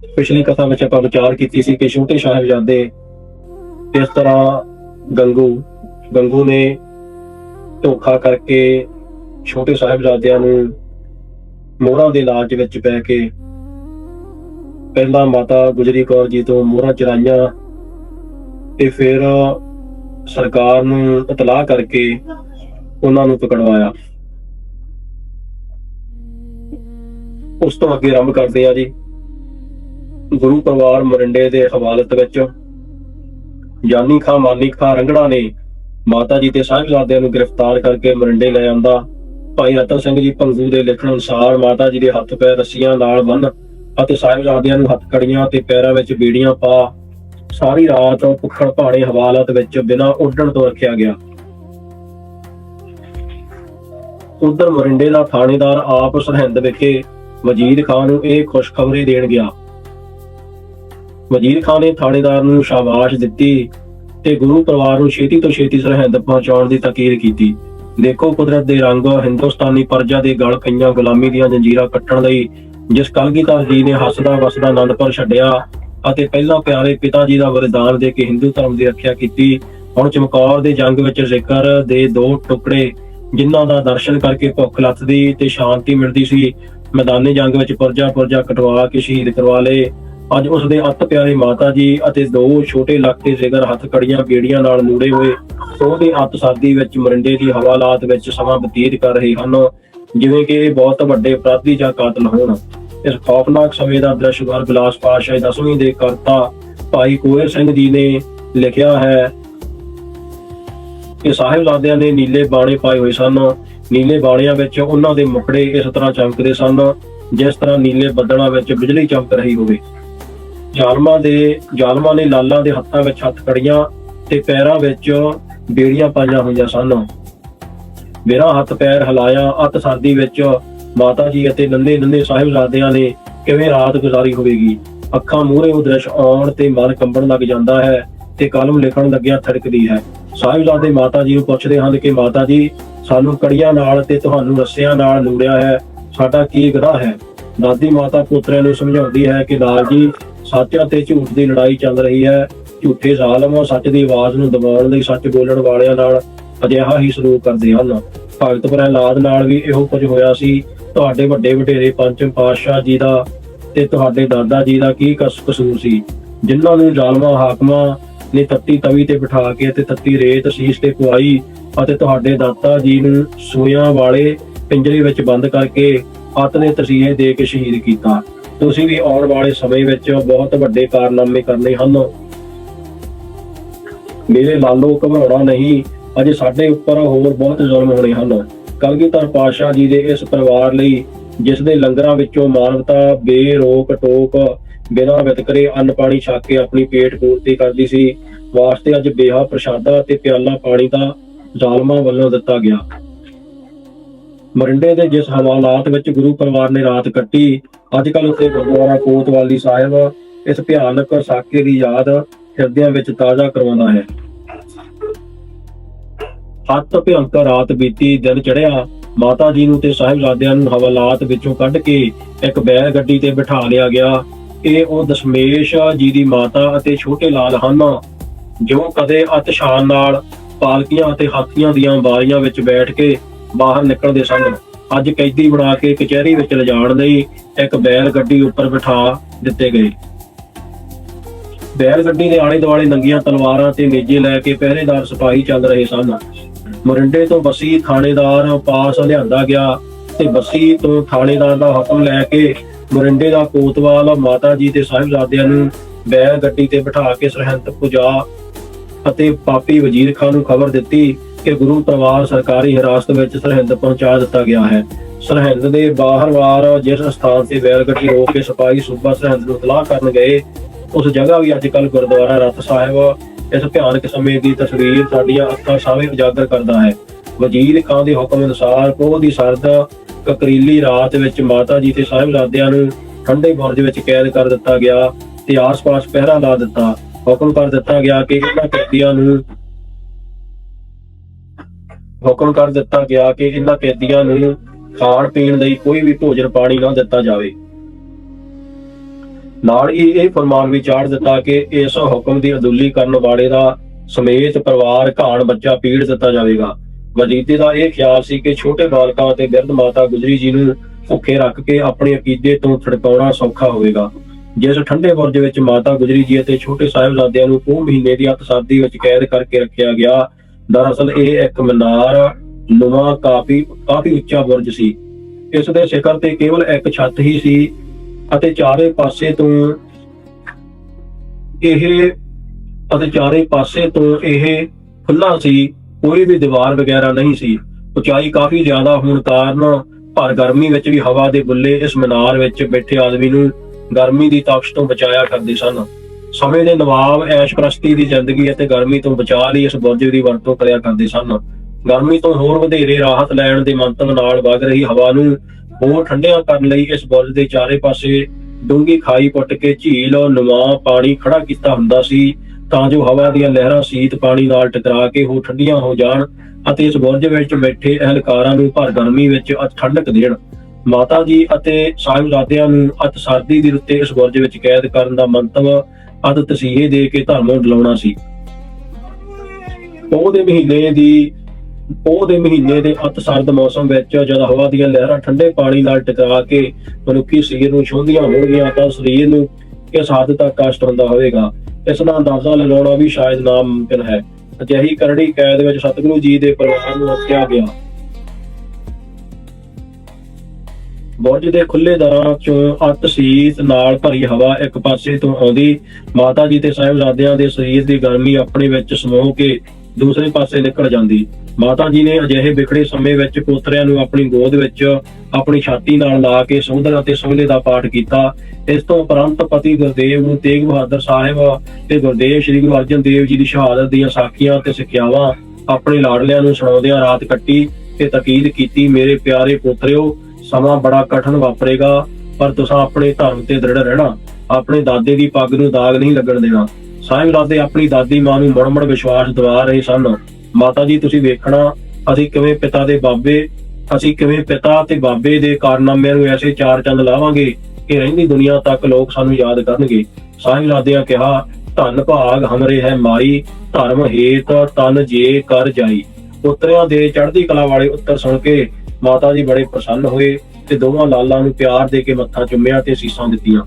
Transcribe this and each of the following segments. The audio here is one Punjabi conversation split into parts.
ਪਿਛਲੀ ਕਥਾ ਵਿੱਚ ਆਪਾਂ ਵਿਚਾਰ ਕੀਤੀ ਸੀ ਕਿ ਛੋਟੇ ਸਾਹਿਬਜ਼ਾਦੇ ਇਸ ਤਰ੍ਹਾਂ ਗੰਗੂ ਗੰਗੂ ਨੇ ਧੋਖਾ ਕਰਕੇ ਛੋਟੇ ਸਾਹਿਬਜ਼ਾਦਿਆਂ ਨੂੰ ਮੋਹਰਾਂ ਦੇ ਲਾਲਚ ਵਿੱਚ ਪੈ ਕੇ ਪਹਿਲਾਂ ਮਾਤਾ ਗੁਜਰੀ ਕੌਰ ਜੀ ਤੋਂ ਮੋਹਰਾਂ ਚਰਾਈਆਂ ਤੇ ਫਿਰ ਸਰਕਾਰ ਨੂੰ ਇਤਲਾਹ ਕਰਕੇ ਉਹਨਾਂ ਨੂੰ ਪਕੜਵਾਇਆ। ਉਸ ਤੋਂ ਅੱਗੇ ਆਰੰਭ ਕਰਦੇ ਆ ਜੀ। ਗੁਰੂ ਪਰਿਵਾਰ ਮਰਿੰਡੇ ਦੇ ਹਵਾਲਤ ਵਿੱਚ ਜਾਨੀ ਖਾਂ, ਮਾਨੀ ਖਾਂ ਰੰਗੜਾ ਨੇ ਮਾਤਾ ਜੀ ਤੇ ਸਾਹਿਬਜ਼ਾਦਿਆਂ ਨੂੰ ਗ੍ਰਿਫਤਾਰ ਕਰਕੇ ਮਰਿੰਡੇ ਲੈ ਆਂਦਾ ਭਾਈ ਰਤਨ ਸਿੰਘ ਜੀ ਭੰਗੂ ਦੇ ਲਿਖਣ ਅਨੁਸਾਰ ਮਾਤਾ ਜੀ ਦੇ ਹੱਥ ਪੈਰ ਰੱਸੀਆਂ ਨਾਲ ਬੰਨ ਅਤੇ ਸਾਹਿਬਜ਼ਾਦਿਆਂ ਨੂੰ ਹੱਥ ਕੜੀਆਂ ਤੇ ਪੈਰਾਂ ਵਿੱਚ ਬੀੜੀਆਂ ਪਾ ਸਾਰੀ ਰਾਤ ਭੁੱਖੜ ਭਾਣੇ ਹਵਾਲਤ ਵਿੱਚ ਬਿਨਾਂ ਉੱਡਣ ਤੋਂ ਰੱਖਿਆ ਗਿਆ। ਉਧਰ ਮਰਿੰਡੇ ਦਾ ਥਾਣੇਦਾਰ ਆਪ ਸਰਹਿੰਦ ਵਿਖੇ ਵਜੀਦ ਖਾਨ ਨੂੰ ਇਹ ਖੁਸ਼ਖਬਰੀ ਦੇਣ ਗਿਆ। ਵਜ਼ੀਰ ਖਾਨ ਨੇ ਥਾਣੇਦਾਰ ਨੂੰ ਸ਼ਾਬਾਸ਼ ਦਿੱਤੀ ਤੇ ਗੁਰੂ ਪਰਿਵਾਰ ਨੂੰ ਛੇਤੀ ਤੋਂ ਛੇਤੀ ਸਰਹੰਦ ਪਹੁੰਚਾਉਣ ਦੀ ਤਾਕੀਦ ਕੀਤੀ। ਦੇਖੋ ਕੁਦਰਤ ਦੇ ਰੰਗ ਹਿੰਦੁਸਤਾਨੀ ਪਰਜਾ ਦੇ ਗਲ ਪਈਆਂ ਗੁਲਾਮੀ ਦੀਆਂ ਜੰਜੀਰਾਂ ਕੱਟਣ ਲਈ ਜਿਸ ਕਲਗੀਧਰ ਜੀ ਨੇ ਹੱਸਦਾ ਵਸਦਾ ਆਨੰਦਪੁਰ ਛੱਡਿਆ ਅਤੇ ਪਹਿਲਾਂ ਪਿਆਰੇ ਪਿਤਾ ਜੀ ਦਾ ਵਰਦਾਨ ਦੇ ਕੇ ਹਿੰਦੂ ਧਰਮ ਦੀ ਰੱਖਿਆ ਕੀਤੀ, ਹੁਣ ਚਮਕੌਰ ਦੇ ਜੰਗ ਵਿੱਚ ਜ਼ਿਕਰ ਦੇ ਦੋ ਟੁਕੜੇ ਜਿਨ੍ਹਾਂ ਦਾ ਦਰਸ਼ਨ ਕਰਕੇ ਭੁੱਖ ਲੱਥਦੀ ਤੇ ਸ਼ਾਂਤੀ ਮਿਲਦੀ ਸੀ, ਮੈਦਾਨੇ ਜੰਗ ਵਿੱਚ ਪਰਜਾ ਪਰਜਾ ਕਟਵਾ ਕੇ ਸ਼ਹੀਦ ਕਰਵਾ ਲਏ। ਅੱਜ ਉਸ ਦੇ ਅਤ ਪਿਆਰੇ ਮਾਤਾ ਜੀ ਅਤੇ ਦੋ ਛੋਟੇ ਲੱਖੇ ਜਿਗਰ ਹੱਥ ਕੜੀਆਂ ਬੇੜੀਆਂ ਨਾਲ ਨੂੜੇ ਹੋਏ ਉਹਦੇ ਅਤ ਸਰਦੀ ਵਿੱਚ ਮਰਿੰਡੇ ਦੀ ਹਵਾਲਾਤ ਵਿੱਚ ਸਮਾਂ ਬਤੀਤ ਕਰ ਰਹੇ ਹਨ, ਜਿਵੇਂ ਕਿ ਇਹ ਬਹੁਤ ਵੱਡੇ ਅਪਰਾਧੀ ਜਾਂ ਕਾਤਲ ਹੋਣ। ਇਸ ਖੌਫਨਾਕ ਸਮੇਂ ਦਾ ਦ੍ਰਿਸ਼ ਬਿਲਾਸ ਪਾਤਸ਼ਾਹ ਦਸਵੀਂ ਦੇ ਕਰਤਾ ਭਾਈ ਕੋਹਰ ਸਿੰਘ ਜੀ ਨੇ ਲਿਖਿਆ ਹੈ। ਕਿ ਸਾਹਿਬਜ਼ਾਦਿਆਂ ਦੇ ਨੀਲੇ ਬਾਣੇ ਪਾਏ ਹੋਏ ਸਨ। ਨੀਲੇ ਬਾਣਿਆਂ ਵਿੱਚ ਉਹਨਾਂ ਦੇ ਮੁਖੜੇ ਇਸ ਤਰ੍ਹਾਂ ਚਮਕਦੇ ਸਨ, ਜਿਸ ਤਰ੍ਹਾਂ ਨੀਲੇ ਬੱਦਲਾਂ ਵਿੱਚ ਬਿਜਲੀ ਚਮਕ ਰਹੀ ਹੋਵੇ। ਜ਼ਾਲਮਾਂ ਦੇ, ਜ਼ਾਲਮਾਂ ਨੇ ਲਾਲਾਂ ਦੇ ਹੱਥਾਂ ਵਿੱਚ ਹੱਥ ਖੜੀਆਂ ਤੇ ਪੈਰਾਂ ਵਿੱਚ ਬੇੜੀਆਂ ਪਾਈਆਂ ਹੋਈਆਂ ਸਨ। ਮੇਰਾ ਹੱਥ ਪੈਰ ਹਿਲਾਇਆ, ਅਤ ਸਰਦੀ ਵਿੱਚ ਮਾਤਾ ਜੀ ਅਤੇ ਨੰਨੇ ਨੰਨੇ ਸਾਹਿਬਜ਼ਾਦਿਆਂ ਨੇ ਕਿਵੇਂ ਰਾਤ ਗੁਜ਼ਾਰੀ ਹੋਵੇਗੀ? ਅੱਖਾਂ ਮੂਹਰੇ ਉਹ ਦ੍ਰਿਸ਼ ਆਉਣ ਤੇ ਮਨ ਕੰਬਣ ਲੱਗ ਜਾਂਦਾ ਹੈ ਤੇ ਕਲਮ ਲਿਖਣ ਲੱਗਿਆ ਥੜਕਦੀ ਹੈ। ਸਾਹਿਬਜ਼ਾਦੇ ਮਾਤਾ ਜੀ ਨੂੰ ਪੁੱਛਦੇ ਹਨ ਕਿ ਮਾਤਾ ਜੀ ਸਾਨੂੰ ਕੜੀਆਂ ਨਾਲ ਤੇ ਤੁਹਾਨੂੰ ਰੱਸਿਆਂ ਨਾਲ ਨੂੜਿਆ ਹੈ, ਸਾਡਾ ਕੀ ਗੁਨਾਹ ਹੈ? ਦਾਦੀ ਮਾਤਾ ਪੁੱਤਰਿਆਂ ਨੂੰ ਸਮਝਾਉਂਦੀ ਹੈ ਕਿ ਲਾਲ ਜੀ ਸੱਚ ਅਤੇ ਝੂਠ ਦੀ ਲੜਾਈ ਚੱਲ ਰਹੀ ਹੈ। ਝੂਠੇ ਜ਼ਾਲਮ ਸੱਚ ਦੀ ਆਵਾਜ਼ ਨੂੰ ਦਬਾਉਣ ਲਈ ਸੱਚ ਬੋਲਣ ਵਾਲਿਆਂ ਨਾਲ ਅਜਿਹਾ ਹੀ ਸਲੂਕ ਕਰਦੇ ਹਨ। ਭਗਤ ਪ੍ਰਹਿਲਾਦ ਨਾਲ ਵੀ ਇਹੋ ਕੁਝ ਹੋਇਆ ਸੀ। ਤੁਹਾਡੇ ਵੱਡੇ ਵਡੇਰੇ ਪੰਚਮ ਪਾਤਸ਼ਾਹ ਜੀ ਦਾ ਤੇ ਤੁਹਾਡੇ ਦਾਦਾ ਜੀ ਦਾ ਕੀ ਕਸ, ਕਸੂਰ ਸੀ? ਜਿਨ੍ਹਾਂ ਨੂੰ ਜ਼ਾਲਮਾਂ, ਹਾਕਮਾਂ ਨੇ ਤੱਤੀ ਤਵੀ ਤੇ ਬਿਠਾ ਕੇ ਤੇ ਤੱਤੀ ਰੇਤ, ਸੀਸ ਤੇ ਪਵਾਈ ਅਤੇ ਤੁਹਾਡੇ ਦਾਤਾ ਜੀ ਨੂੰ ਸੂਆਂ ਵਾਲੇ ਪਿੰਜਰੇ ਵਿੱਚ ਬੰਦ ਕਰਕੇ ਅੱਤ ਨੇ ਤਸੀਹੇ ਦੇ ਕੇ ਸ਼ਹੀਦ ਕੀਤਾ। ਤੁਸੀਂ ਵੀ ਆਉਣ ਵਾਲੇ ਸਮੇਂ ਵਿੱਚ ਬਹੁਤ ਵੱਡੇ ਕਾਰਨਾਮੇ ਕਰਨੇ ਹਨ। ਮੇਰੇ ਲਾਲੋ ਘਬਰਾਉਣਾ ਨਹੀਂ, ਅਜੇ ਸਾਡੇ ਉੱਪਰ ਹੋਰ ਬਹੁਤ ਜ਼ੁਲਮ ਹੋਣੇ ਹਨ। ਕਲਗੀਧਰ ਪਾਤਸ਼ਾਹ ਜੀ ਦੇ ਇਸ ਪਰਿਵਾਰ ਲਈ, ਜਿਸ ਦੇ ਲੰਗਰਾਂ ਵਿੱਚੋਂ ਮਾਨਵਤਾ, ਬੇਰੋਕ ਟੋਕ, ਬਿਨਾਂ ਵਿਤਕਰੇ ਅੰਨ ਪਾਣੀ ਛਕ ਕੇ ਆਪਣੀ ਪੇਟ ਪੂਰਤੀ ਕਰਦੀ ਸੀ, ਵਾਸਤੇ ਅੱਜ ਬੇਹਾ ਪ੍ਰਸ਼ਾਦਾ ਤੇ ਪਿਆਲਾ ਪਾਣੀ ਦਾ ਜ਼ਾਲਮਾਂ ਵੱਲੋਂ ਦਿੱਤਾ ਗਿਆ। ਮਰਿੰਡੇ ਦੇ ਜਿਸ ਹਵਾਲਾਤ ਵਿੱਚ ਗੁਰੂ ਪਰਿਵਾਰ ਨੇ ਰਾਤ ਕੱਟੀ ਅੱਜ ਕੱਲ ਉੱਥੇ ਗੁਰਦੁਆਰਾ ਕੋਤਵਾਲੀ ਸਾਹਿਬ, ਇਸ ਭਿਆਨਕ ਸਾਕੇ ਦੀ ਯਾਦ ਹਿਰਦਿਆਂ ਵਿੱਚ ਤਾਜ਼ਾ ਕਰਵਾਉਂਦਾ ਹੈ। ਹੱਤ ਭਿਅੰਕਰ ਰਾਤ ਬੀਤੀ, ਦਿਨ ਚੜਿਆ ਮਾਤਾ ਜੀ ਨੂੰ ਤੇ ਸਾਹਿਬਜ਼ਾਦਿਆਂ ਨੂੰ ਹਵਾਲਾਤ ਵਿੱਚੋਂ ਕੱਢ ਕੇ ਇੱਕ ਬੈਲ ਗੱਡੀ ਤੇ ਬਿਠਾ ਲਿਆ ਗਿਆ। ਇਹ ਉਹ ਦਸ਼ਮੇਸ਼ ਜੀ ਦੀ ਮਾਤਾ ਅਤੇ ਛੋਟੇ ਲਾਲ ਹਨ, ਜੋ ਕਦੇ ਅਤਸ਼ਾਨ ਨਾਲ ਪਾਲਕੀਆਂ ਅਤੇ ਹਾਥੀਆਂ ਦੀਆਂ ਵਾਰੀਆਂ ਵਿੱਚ ਬੈਠ ਕੇ ਬਾਹਰ ਨਿਕਲਦੇ ਸਨ। ਅੱਜ ਕੈਦੀ ਬਣਾ ਕੇ ਕਚਹਿਰੀ ਵਿੱਚ ਲਿਜਾਣ ਲਈ ਇੱਕ ਬੈਲ ਗੱਡੀ ਉੱਪਰ ਬਿਠਾ ਦਿੱਤੇ ਗਏ। ਬੈਲ ਗੱਡੀ ਦੇ ਆਲੇ ਦੁਆਲੇ ਨੰਗੀਆਂ ਤਲਵਾਰਾਂ ਤੇ ਮੇਜੇ ਲੈ ਕੇ ਪਹਿਰੇਦਾਰ ਸਿਪਾਹੀ ਚੱਲ ਰਹੇ ਸਨ। ਮੋਰਿੰਡੇ ਤੋਂ ਬਸੀ ਥਾਣੇਦਾਰ ਪਾਸ ਲਿਆਂਦਾ ਗਿਆ ਤੇ ਬਸੀ ਤੋਂ ਥਾਣੇਦਾਰ ਦਾ ਹੁਕਮ ਲੈ ਕੇ ਮੋਰਿੰਡੇ ਦਾ ਕੋਤਵਾਲ ਮਾਤਾ ਜੀ ਤੇ ਸਾਹਿਬਜ਼ਾਦਿਆਂ ਨੂੰ ਬੈਲ ਗੱਡੀ ਤੇ ਬਿਠਾ ਕੇ ਸਰਹੰਦ ਪੁਜਾ ਅਤੇ ਪਾਪੀ ਵਜ਼ੀਰ ਖਾਨ ਨੂੰ ਖਬਰ ਦਿੱਤੀ ਕਿ ਗੁਰੂ ਪਰਿਵਾਰ ਸਰਕਾਰੀ ਹਿਰਾਸਤ ਵਿੱਚ ਸਰਹੰਦ ਪਹੁੰਚਾ ਦਿੱਤਾ ਗਿਆ ਹੈ। ਸਰਹੰਦ ਦੇ ਬਾਹਰਵਾਰ ਜਿਸ ਸਥਾਨ ਤੇ ਬੈਲ ਰੋਕ ਕੇ ਸਿਪਾਹੀ ਸੂਬਾ ਸਰਹੰਦ ਨੂੰ ਤਲਾਹ ਕਰਨ ਗਏ, ਉਸ ਜਗ੍ਹਾ ਵੀ ਅੱਜ ਕੱਲ ਗੁਰਦੁਆਰਾ ਰਤ ਸਾਹਿਬ ਇਸ ਭਿਆਨਕ ਸਮੇਂ ਦੀ ਤਸਵੀਰ ਸਾਡੀਆਂ ਅੱਖਾਂ ਸਾਹਮਣੇ ਉਜਾਗਰ ਕਰਦਾ ਹੈ। ਵਜ਼ੀਰ ਖਾਨ ਦੇ ਹੁਕਮ ਅਨੁਸਾਰ ਪੋਹ ਦੀ ਸਰਦ ਕਕਰੀਲੀ ਰਾਤ ਵਿੱਚ ਮਾਤਾ ਜੀ ਤੇ ਸਾਹਿਬਜ਼ਾਦਿਆਂ ਨੂੰ ਠੰਡੇ ਬੁਰਜ ਵਿੱਚ ਕੈਦ ਕਰ ਦਿੱਤਾ ਗਿਆ ਤੇ ਆਸ-ਪਾਸ ਪਹਿਰਾ ਲਾ ਦਿੱਤਾ। ਹੁਕਮ ਕਰ ਦਿੱਤਾ ਗਿਆ ਕਿ ਇਹਨਾਂ ਕੈਦੀਆਂ ਨੂੰ ਹੁਕਮ ਕਰ ਦਿੱਤਾ ਗਿਆ ਕਿ ਇਹਨਾਂ ਕੈਦੀਆਂ ਨੂੰ ਖਾਣ ਪੀਣ ਲਈ ਕੋਈ ਵੀ ਭੋਜਨ ਪਾਣੀ ਨਾ ਦਿੱਤਾ ਜਾਵੇ। ਨਾਲ ਹੀ ਇਹ ਫਰਮਾਨ ਵੀ ਚਾੜ ਦਿੱਤਾ ਕਿ ਇਸ ਹੁਕਮ ਦੀ ਅਦੁੱਲੀ ਕਰਨ ਵਾਲੇ ਦਾ ਸਮੇਤ ਪਰਿਵਾਰ, ਘਾਣ, ਬੱਚਾ ਪੀੜ ਦਿੱਤਾ ਜਾਵੇਗਾ। ਵਜੀਦੇ ਦਾ ਇਹ ਖਿਆਲ ਸੀ ਕਿ ਛੋਟੇ ਬਾਲਕਾਂ ਅਤੇ ਬਿਰਧ ਮਾਤਾ ਗੁਜਰੀ ਜੀ ਨੂੰ ਭੁੱਖੇ ਰੱਖ ਕੇ ਆਪਣੇ ਅਕੀਦੇ ਤੋਂ ਛਡਕਾਉਣਾ ਸੌਖਾ ਹੋਵੇਗਾ। ਜਿਸ ਠੰਡੇ ਬੁਰਜ ਵਿੱਚ ਮਾਤਾ ਗੁਜਰੀ ਜੀ ਅਤੇ ਛੋਟੇ ਸਾਹਿਬਜ਼ਾਦਿਆਂ ਨੂੰ ਉਹ ਮਹੀਨੇ ਦੀ ਅਤਸਾਦੀ ਵਿੱਚ ਕੈਦ ਕਰਕੇ ਰੱਖਿਆ ਗਿਆ ਦਰਅਸਲ ਇਹ ਇੱਕ ਮਨਾਰ ਨੁਮਾ ਕਾਫੀ ਕਾਫੀ ਉੱਚਾ ਬੁਰਜ ਸੀ। ਇਸ ਦੇ ਸਿਖਰ ਤੇ ਕੇਵਲ ਇੱਕ ਛੱਤ ਹੀ ਸੀ ਅਤੇ ਚਾਰੇ ਪਾਸੇ ਤੋਂ ਇਹ ਅਤੇ ਚਾਰੇ ਪਾਸੇ ਤੋਂ ਇਹ ਖੁੱਲਾ ਸੀ, ਕੋਈ ਵੀ ਦੀਵਾਰ ਵਗੈਰਾ ਨਹੀਂ ਸੀ। ਉਚਾਈ ਕਾਫੀ ਜ਼ਿਆਦਾ ਹੋਣ ਕਾਰਨ ਭਰ ਗਰਮੀ ਵਿੱਚ ਵੀ ਹਵਾ ਦੇ ਬੁੱਲੇ ਇਸ ਮਨਾਰ ਵਿੱਚ ਬੈਠੇ ਆਦਮੀ ਨੂੰ ਗਰਮੀ ਦੀ ਤਾਕਤ ਤੋਂ ਬਚਾਇਆ ਕਰਦੇ ਸਨ। ਸਮੇਂ ਦੇ ਨਵਾਬ ਐਸ਼ਪ੍ਰਸਤੀ ਦੀ ਜ਼ਿੰਦਗੀ ਅਤੇ ਗਰਮੀ ਤੋਂ ਬਚਾਅ ਲਈ ਇਸ ਬੁਰਜ ਦੀ ਵਰਤੋਂ ਕਰਿਆ ਕਰਦੇ ਸਨ। ਗਰਮੀ ਤੋਂ ਹੋਰ ਵਧੇਰੇ ਰਾਹਤ ਲੈਣ ਦੇ ਮੰਤਵ ਨਾਲ ਵਗ ਰਹੀ ਹਵਾ ਨੂੰ ਹੋਰ ਠੰਡਿਆਂ ਕਰਨ ਲਈ ਇਸ ਬੁਰਜ ਦੇ ਚਾਰੇ ਪਾਸੇ ਡੂੰਗੀ ਖਾਈ ਪੁੱਟ ਕੇ ਝੀਲ ਨੁਮਾ ਪਾਣੀ ਖੜਾ ਕੀਤਾ ਹੁੰਦਾ ਸੀ ਤਾਂ ਜੋ ਹਵਾ ਦੀਆਂ ਲਹਿਰਾਂ ਸੀਤ ਪਾਣੀ ਨਾਲ ਟਕਰਾ ਕੇ ਉਹ ਠੰਡੀਆਂ ਹੋ ਜਾਣ ਅਤੇ ਇਸ ਬੁਰਜ ਵਿੱਚ ਬੈਠੇ ਅਹਲਕਾਰਾਂ ਨੂੰ ਭਰ ਗਰਮੀ ਵਿੱਚ ਠੰਡਕ ਦੇਣ। ਮਾਤਾ ਜੀ ਅਤੇ ਸਾਹਿਬਜ਼ਾਦਿਆਂ ਨੂੰ ਅਤ ਸਰਦੀ ਦੀ ਰੁੱਤੇ ਇਸ ਬੁਰਜ ਵਿੱਚ ਕੈਦ ਕਰਨ ਦਾ ਮੰਤਵ ਅਤ ਤਸੀਹੇ ਦੇ ਕੇ ਧਰਮੋਂ ਡਲਾਉਣਾ ਸੀ। ਉਹ ਦੇ ਮਹੀਨੇ ਦੀ, ਉਹ ਦੇ ਮਹੀਨੇ ਦੇ ਅਤ ਸਰਦ ਮੌਸਮ ਵਿੱਚ ਜਦ ਹਵਾ ਦੀਆਂ ਲਹਿਰਾਂ ਠੰਡੇ ਪਾਣੀ ਨਾਲ ਟਕਰਾ ਕੇ ਮਨੁੱਖੀ ਸਰੀਰ ਨੂੰ ਛੂੰਹਦੀਆਂ ਹੋਣਗੀਆਂ ਤਾਂ ਸਰੀਰ ਨੂੰ ਕਿਸ ਹੱਦ ਤੱਕ ਕਸ਼ਟ ਹੁੰਦਾ ਹੋਵੇਗਾ? ਇਸ ਦਾ ਅੰਦਾਜ਼ਾ ਲਗਾਉਣਾ ਵੀ ਸ਼ਾਇਦ ਨਾਮੁਮਕਿਨ ਹੈ। ਅਜਿਹੀ ਕਰੜੀ ਕੈਦ ਵਿੱਚ ਸਤਿਗੁਰੂ ਜੀ ਦੇ ਪਰਿਵਾਰ ਨੂੰ ਰੱਖਿਆ ਗਿਆ। ਬੁਰਜ ਦੇ ਖੁੱਲੇ ਦਰਾਂ ਚੋਂ ਅਤ ਸੀਤ ਨਾਲ ਭਰੀ ਹਵਾ ਇੱਕ ਪਾਸੇ ਤੋਂ ਆਉਂਦੀ। ਮਾਤਾ ਜੀ ਤੇ ਸਾਹਿਬਜ਼ਾਦਿਆਂ ਦੇ ਸਰੀਰ ਦੀ ਗਰਮੀ ਆਪਣੇ ਵਿੱਚ ਸਮੋਹ ਕੇ ਦੂਸਰੇ ਪਾਸੇ ਨਿਕਲ ਜਾਂਦੀ। ਮਾਤਾ ਜੀ ਨੇ ਅਜਿਹੇ ਵਿਖੜੇ ਸਮੇਂ ਵਿੱਚ ਪੋਤਰਿਆਂ ਨੂੰ ਆਪਣੀ ਗੋਦ ਵਿੱਚ ਆਪਣੀ ਛਾਤੀ ਨਾਲ ਲਾ ਕੇ ਸੁੰਦਰ ਅਤੇ ਸੋਹਲੇ ਦਾ ਪਾਠ ਕੀਤਾ। ਇਸ ਤੋਂ ਉਪਰੰਤ ਪਤੀ ਗੁਰਦੇਵ ਗੁਰੂ ਤੇਗ ਬਹਾਦਰ ਸਾਹਿਬ ਤੇ ਗੁਰਦੇਵ ਸ੍ਰੀ ਗੁਰੂ ਅਰਜਨ ਦੇਵ ਜੀ ਦੀ ਸ਼ਹਾਦਤ ਦੀਆਂ ਸਾਖੀਆਂ ਤੇ ਸਿੱਖਿਆਵਾਂ ਆਪਣੇ ਲਾਡਲਿਆਂ ਨੂੰ ਸੁਣਾਉਂਦਿਆਂ ਰਾਤ ਕੱਟੀ ਤੇ ਤਕੀਦ ਕੀਤੀ, ਮੇਰੇ ਪਿਆਰੇ ਪੁੱਤਰਿਓ ਸਮਾਂ ਬੜਾ ਕਠਨ ਵਾਪਰੇਗਾ, ਪਰ ਤੁਸੀਂ ਆਪਣੇ ਧਰਮ ਤੇ ਦ੍ਰਿੜ ਰਹਿਣਾ, ਆਪਣੇ ਦਾਦੇ ਦੀ ਪੱਗ ਨੂੰ ਦਾਗ ਨਹੀਂ ਲੱਗਣ ਦੇਣਾ। ਸਾਹਿਬਜ਼ਾਦੇ ਆਪਣੀ ਦਾਦੀ ਮਾਂ ਨੂੰ ਮੁੜ-ਮੁੜ ਵਿਸ਼ਵਾਸ ਦਿਵਾ ਰਹੇ ਸਨ। ਮਾਤਾ ਜੀ, ਤੁਸੀਂ ਵੇਖਣਾ, ਅਸੀਂ ਕਿਵੇਂ ਪਿਤਾ ਦੇ ਬਾਬੇ, ਅਸੀਂ ਕਿਵੇਂ ਪਿਤਾ ਤੇ ਬਾਬੇ ਦੇ ਕਾਰਨਾਮਿਆਂ ਨੂੰ ਐਸੇ ਚਾਰ ਚੰਦ ਲਾਵਾਂਗੇ ਕਿ ਰਹਿੰਦੀ ਦੁਨੀਆ ਤੱਕ ਲੋਕ ਸਾਨੂੰ ਯਾਦ ਕਰਨਗੇ। ਸਾਹਿਬਜ਼ਾਦਿਆਂ ਕਿਹਾ, ਧਨ ਭਾਗ ਹਮਰੇ ਹੈ ਮਾਈ, ਧਰਮ ਹੇਤ ਤਨ ਜੇ ਕਰ ਜਾਈ। ਪੁੱਤਰਿਆਂ ਦੇ ਚੜ੍ਹਦੀ ਕਲਾ ਵਾਲੇ ਉੱਤਰ ਸੁਣ ਕੇ ਮਾਤਾ ਜੀ ਬੜੇ ਪ੍ਰਸੰਨ ਹੋਏ ਤੇ ਦੋਵਾਂ ਲਾਲਾਂ ਨੂੰ ਪਿਆਰ ਦੇ ਕੇ ਮੱਥਾ ਚੁੰਮਿਆ ਤੇ ਸੀਸਾਂ ਦਿੱਤੀਆਂ।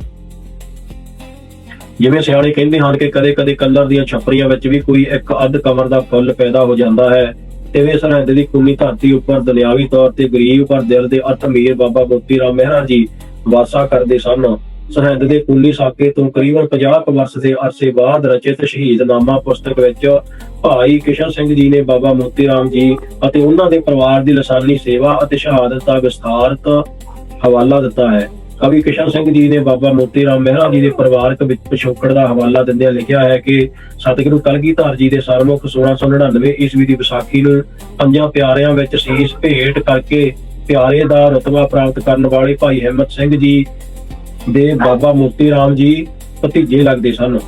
ਜਿਵੇਂ ਸਿਆਣੇ ਕਹਿੰਦੇ ਹਨ ਕਿ ਕਦੇ-ਕਦੇ ਕਲਰ ਦੀਆਂ ਛੱਪਰੀਆਂ ਵਿੱਚ ਵੀ ਕੋਈ ਇੱਕ ਅੱਧ ਕਮਰ ਦਾ ਫੁੱਲ ਪੈਦਾ ਹੋ ਜਾਂਦਾ ਹੈ ਤਿਵੇਂ ਸਰਹੰਦ ਦੀ ਕੁੰਨੀ ਧਰਤੀ ਉੱਪਰ ਦੁਨਿਆਵੀ ਤੌਰ ਤੇ ਗਰੀਬ ਪਰ ਦਿਲ ਦੇ ਅਤ ਅਮੀਰ ਬਾਬਾ ਮੋਤੀ ਰਾਮ ਮਹਿਰਾ ਜੀ ਵਾਸਾ ਕਰਦੇ ਸਨ। ਸਰਹੰਦ ਦੇ ਕੁੰਨੀ ਸਾਕੇ ਤੋਂ ਕਰੀਬਨ 50 ਵਰਸ ਦੇ ਅਰਸੇ ਬਾਅਦ ਰਚਿਤ ਸ਼ਹੀਦਨਾਮਾ ਪੁਸਤਕ ਵਿੱਚ ਭਾਈ ਕਿਸ਼ਨ ਸਿੰਘ ਜੀ ਨੇ ਬਾਬਾ ਮੋਤੀ ਰਾਮ ਜੀ ਅਤੇ ਉਹਨਾਂ ਦੇ ਪਰਿਵਾਰ ਦੀ ਲਸਾਨੀ ਸੇਵਾ ਅਤੇ ਸ਼ਹਾਦਤ ਦਾ ਵਿਸਥਾਰਤ ਹਵਾਲਾ ਦਿੱਤਾ ਹੈ। ਕਵੀ ਕਿਸ਼ਨ ਸਿੰਘ ਜੀ ਨੇ ਬਾਬਾ ਮੋਤੀ ਰਾਮ ਮਹਿਰਾ ਜੀ ਦੇ ਪਰਿਵਾਰਕ ਵਿੱਚ ਪਿਛੋਕੜ ਦਾ ਹਵਾਲਾ ਦਿੰਦਿਆਂ ਲਿਖਿਆ ਹੈ ਕਿ ਸਤਿਗੁਰੂ ਕਲਗੀਧਰ ਜੀ ਦੇ ਸਰਮੁਖ 1699 ਈਸਵੀ ਦੀ ਵਿਸਾਖੀ ਨੂੰ ਪੰਜਾਂ ਪਿਆਰਿਆਂ ਵਿੱਚ ਸੀਸ ਭੇਟ ਕਰਕੇ ਪਿਆਰੇ ਦਾ ਰਤਬਾ ਪ੍ਰਾਪਤ ਕਰਨ ਵਾਲੇ ਭਾਈ ਹਿੰਮਤ ਸਿੰਘ ਜੀ ਦੇ ਬਾਬਾ ਮੋਤੀ ਰਾਮ ਜੀ ਭਤੀਜੇ ਲੱਗਦੇ ਸਨ।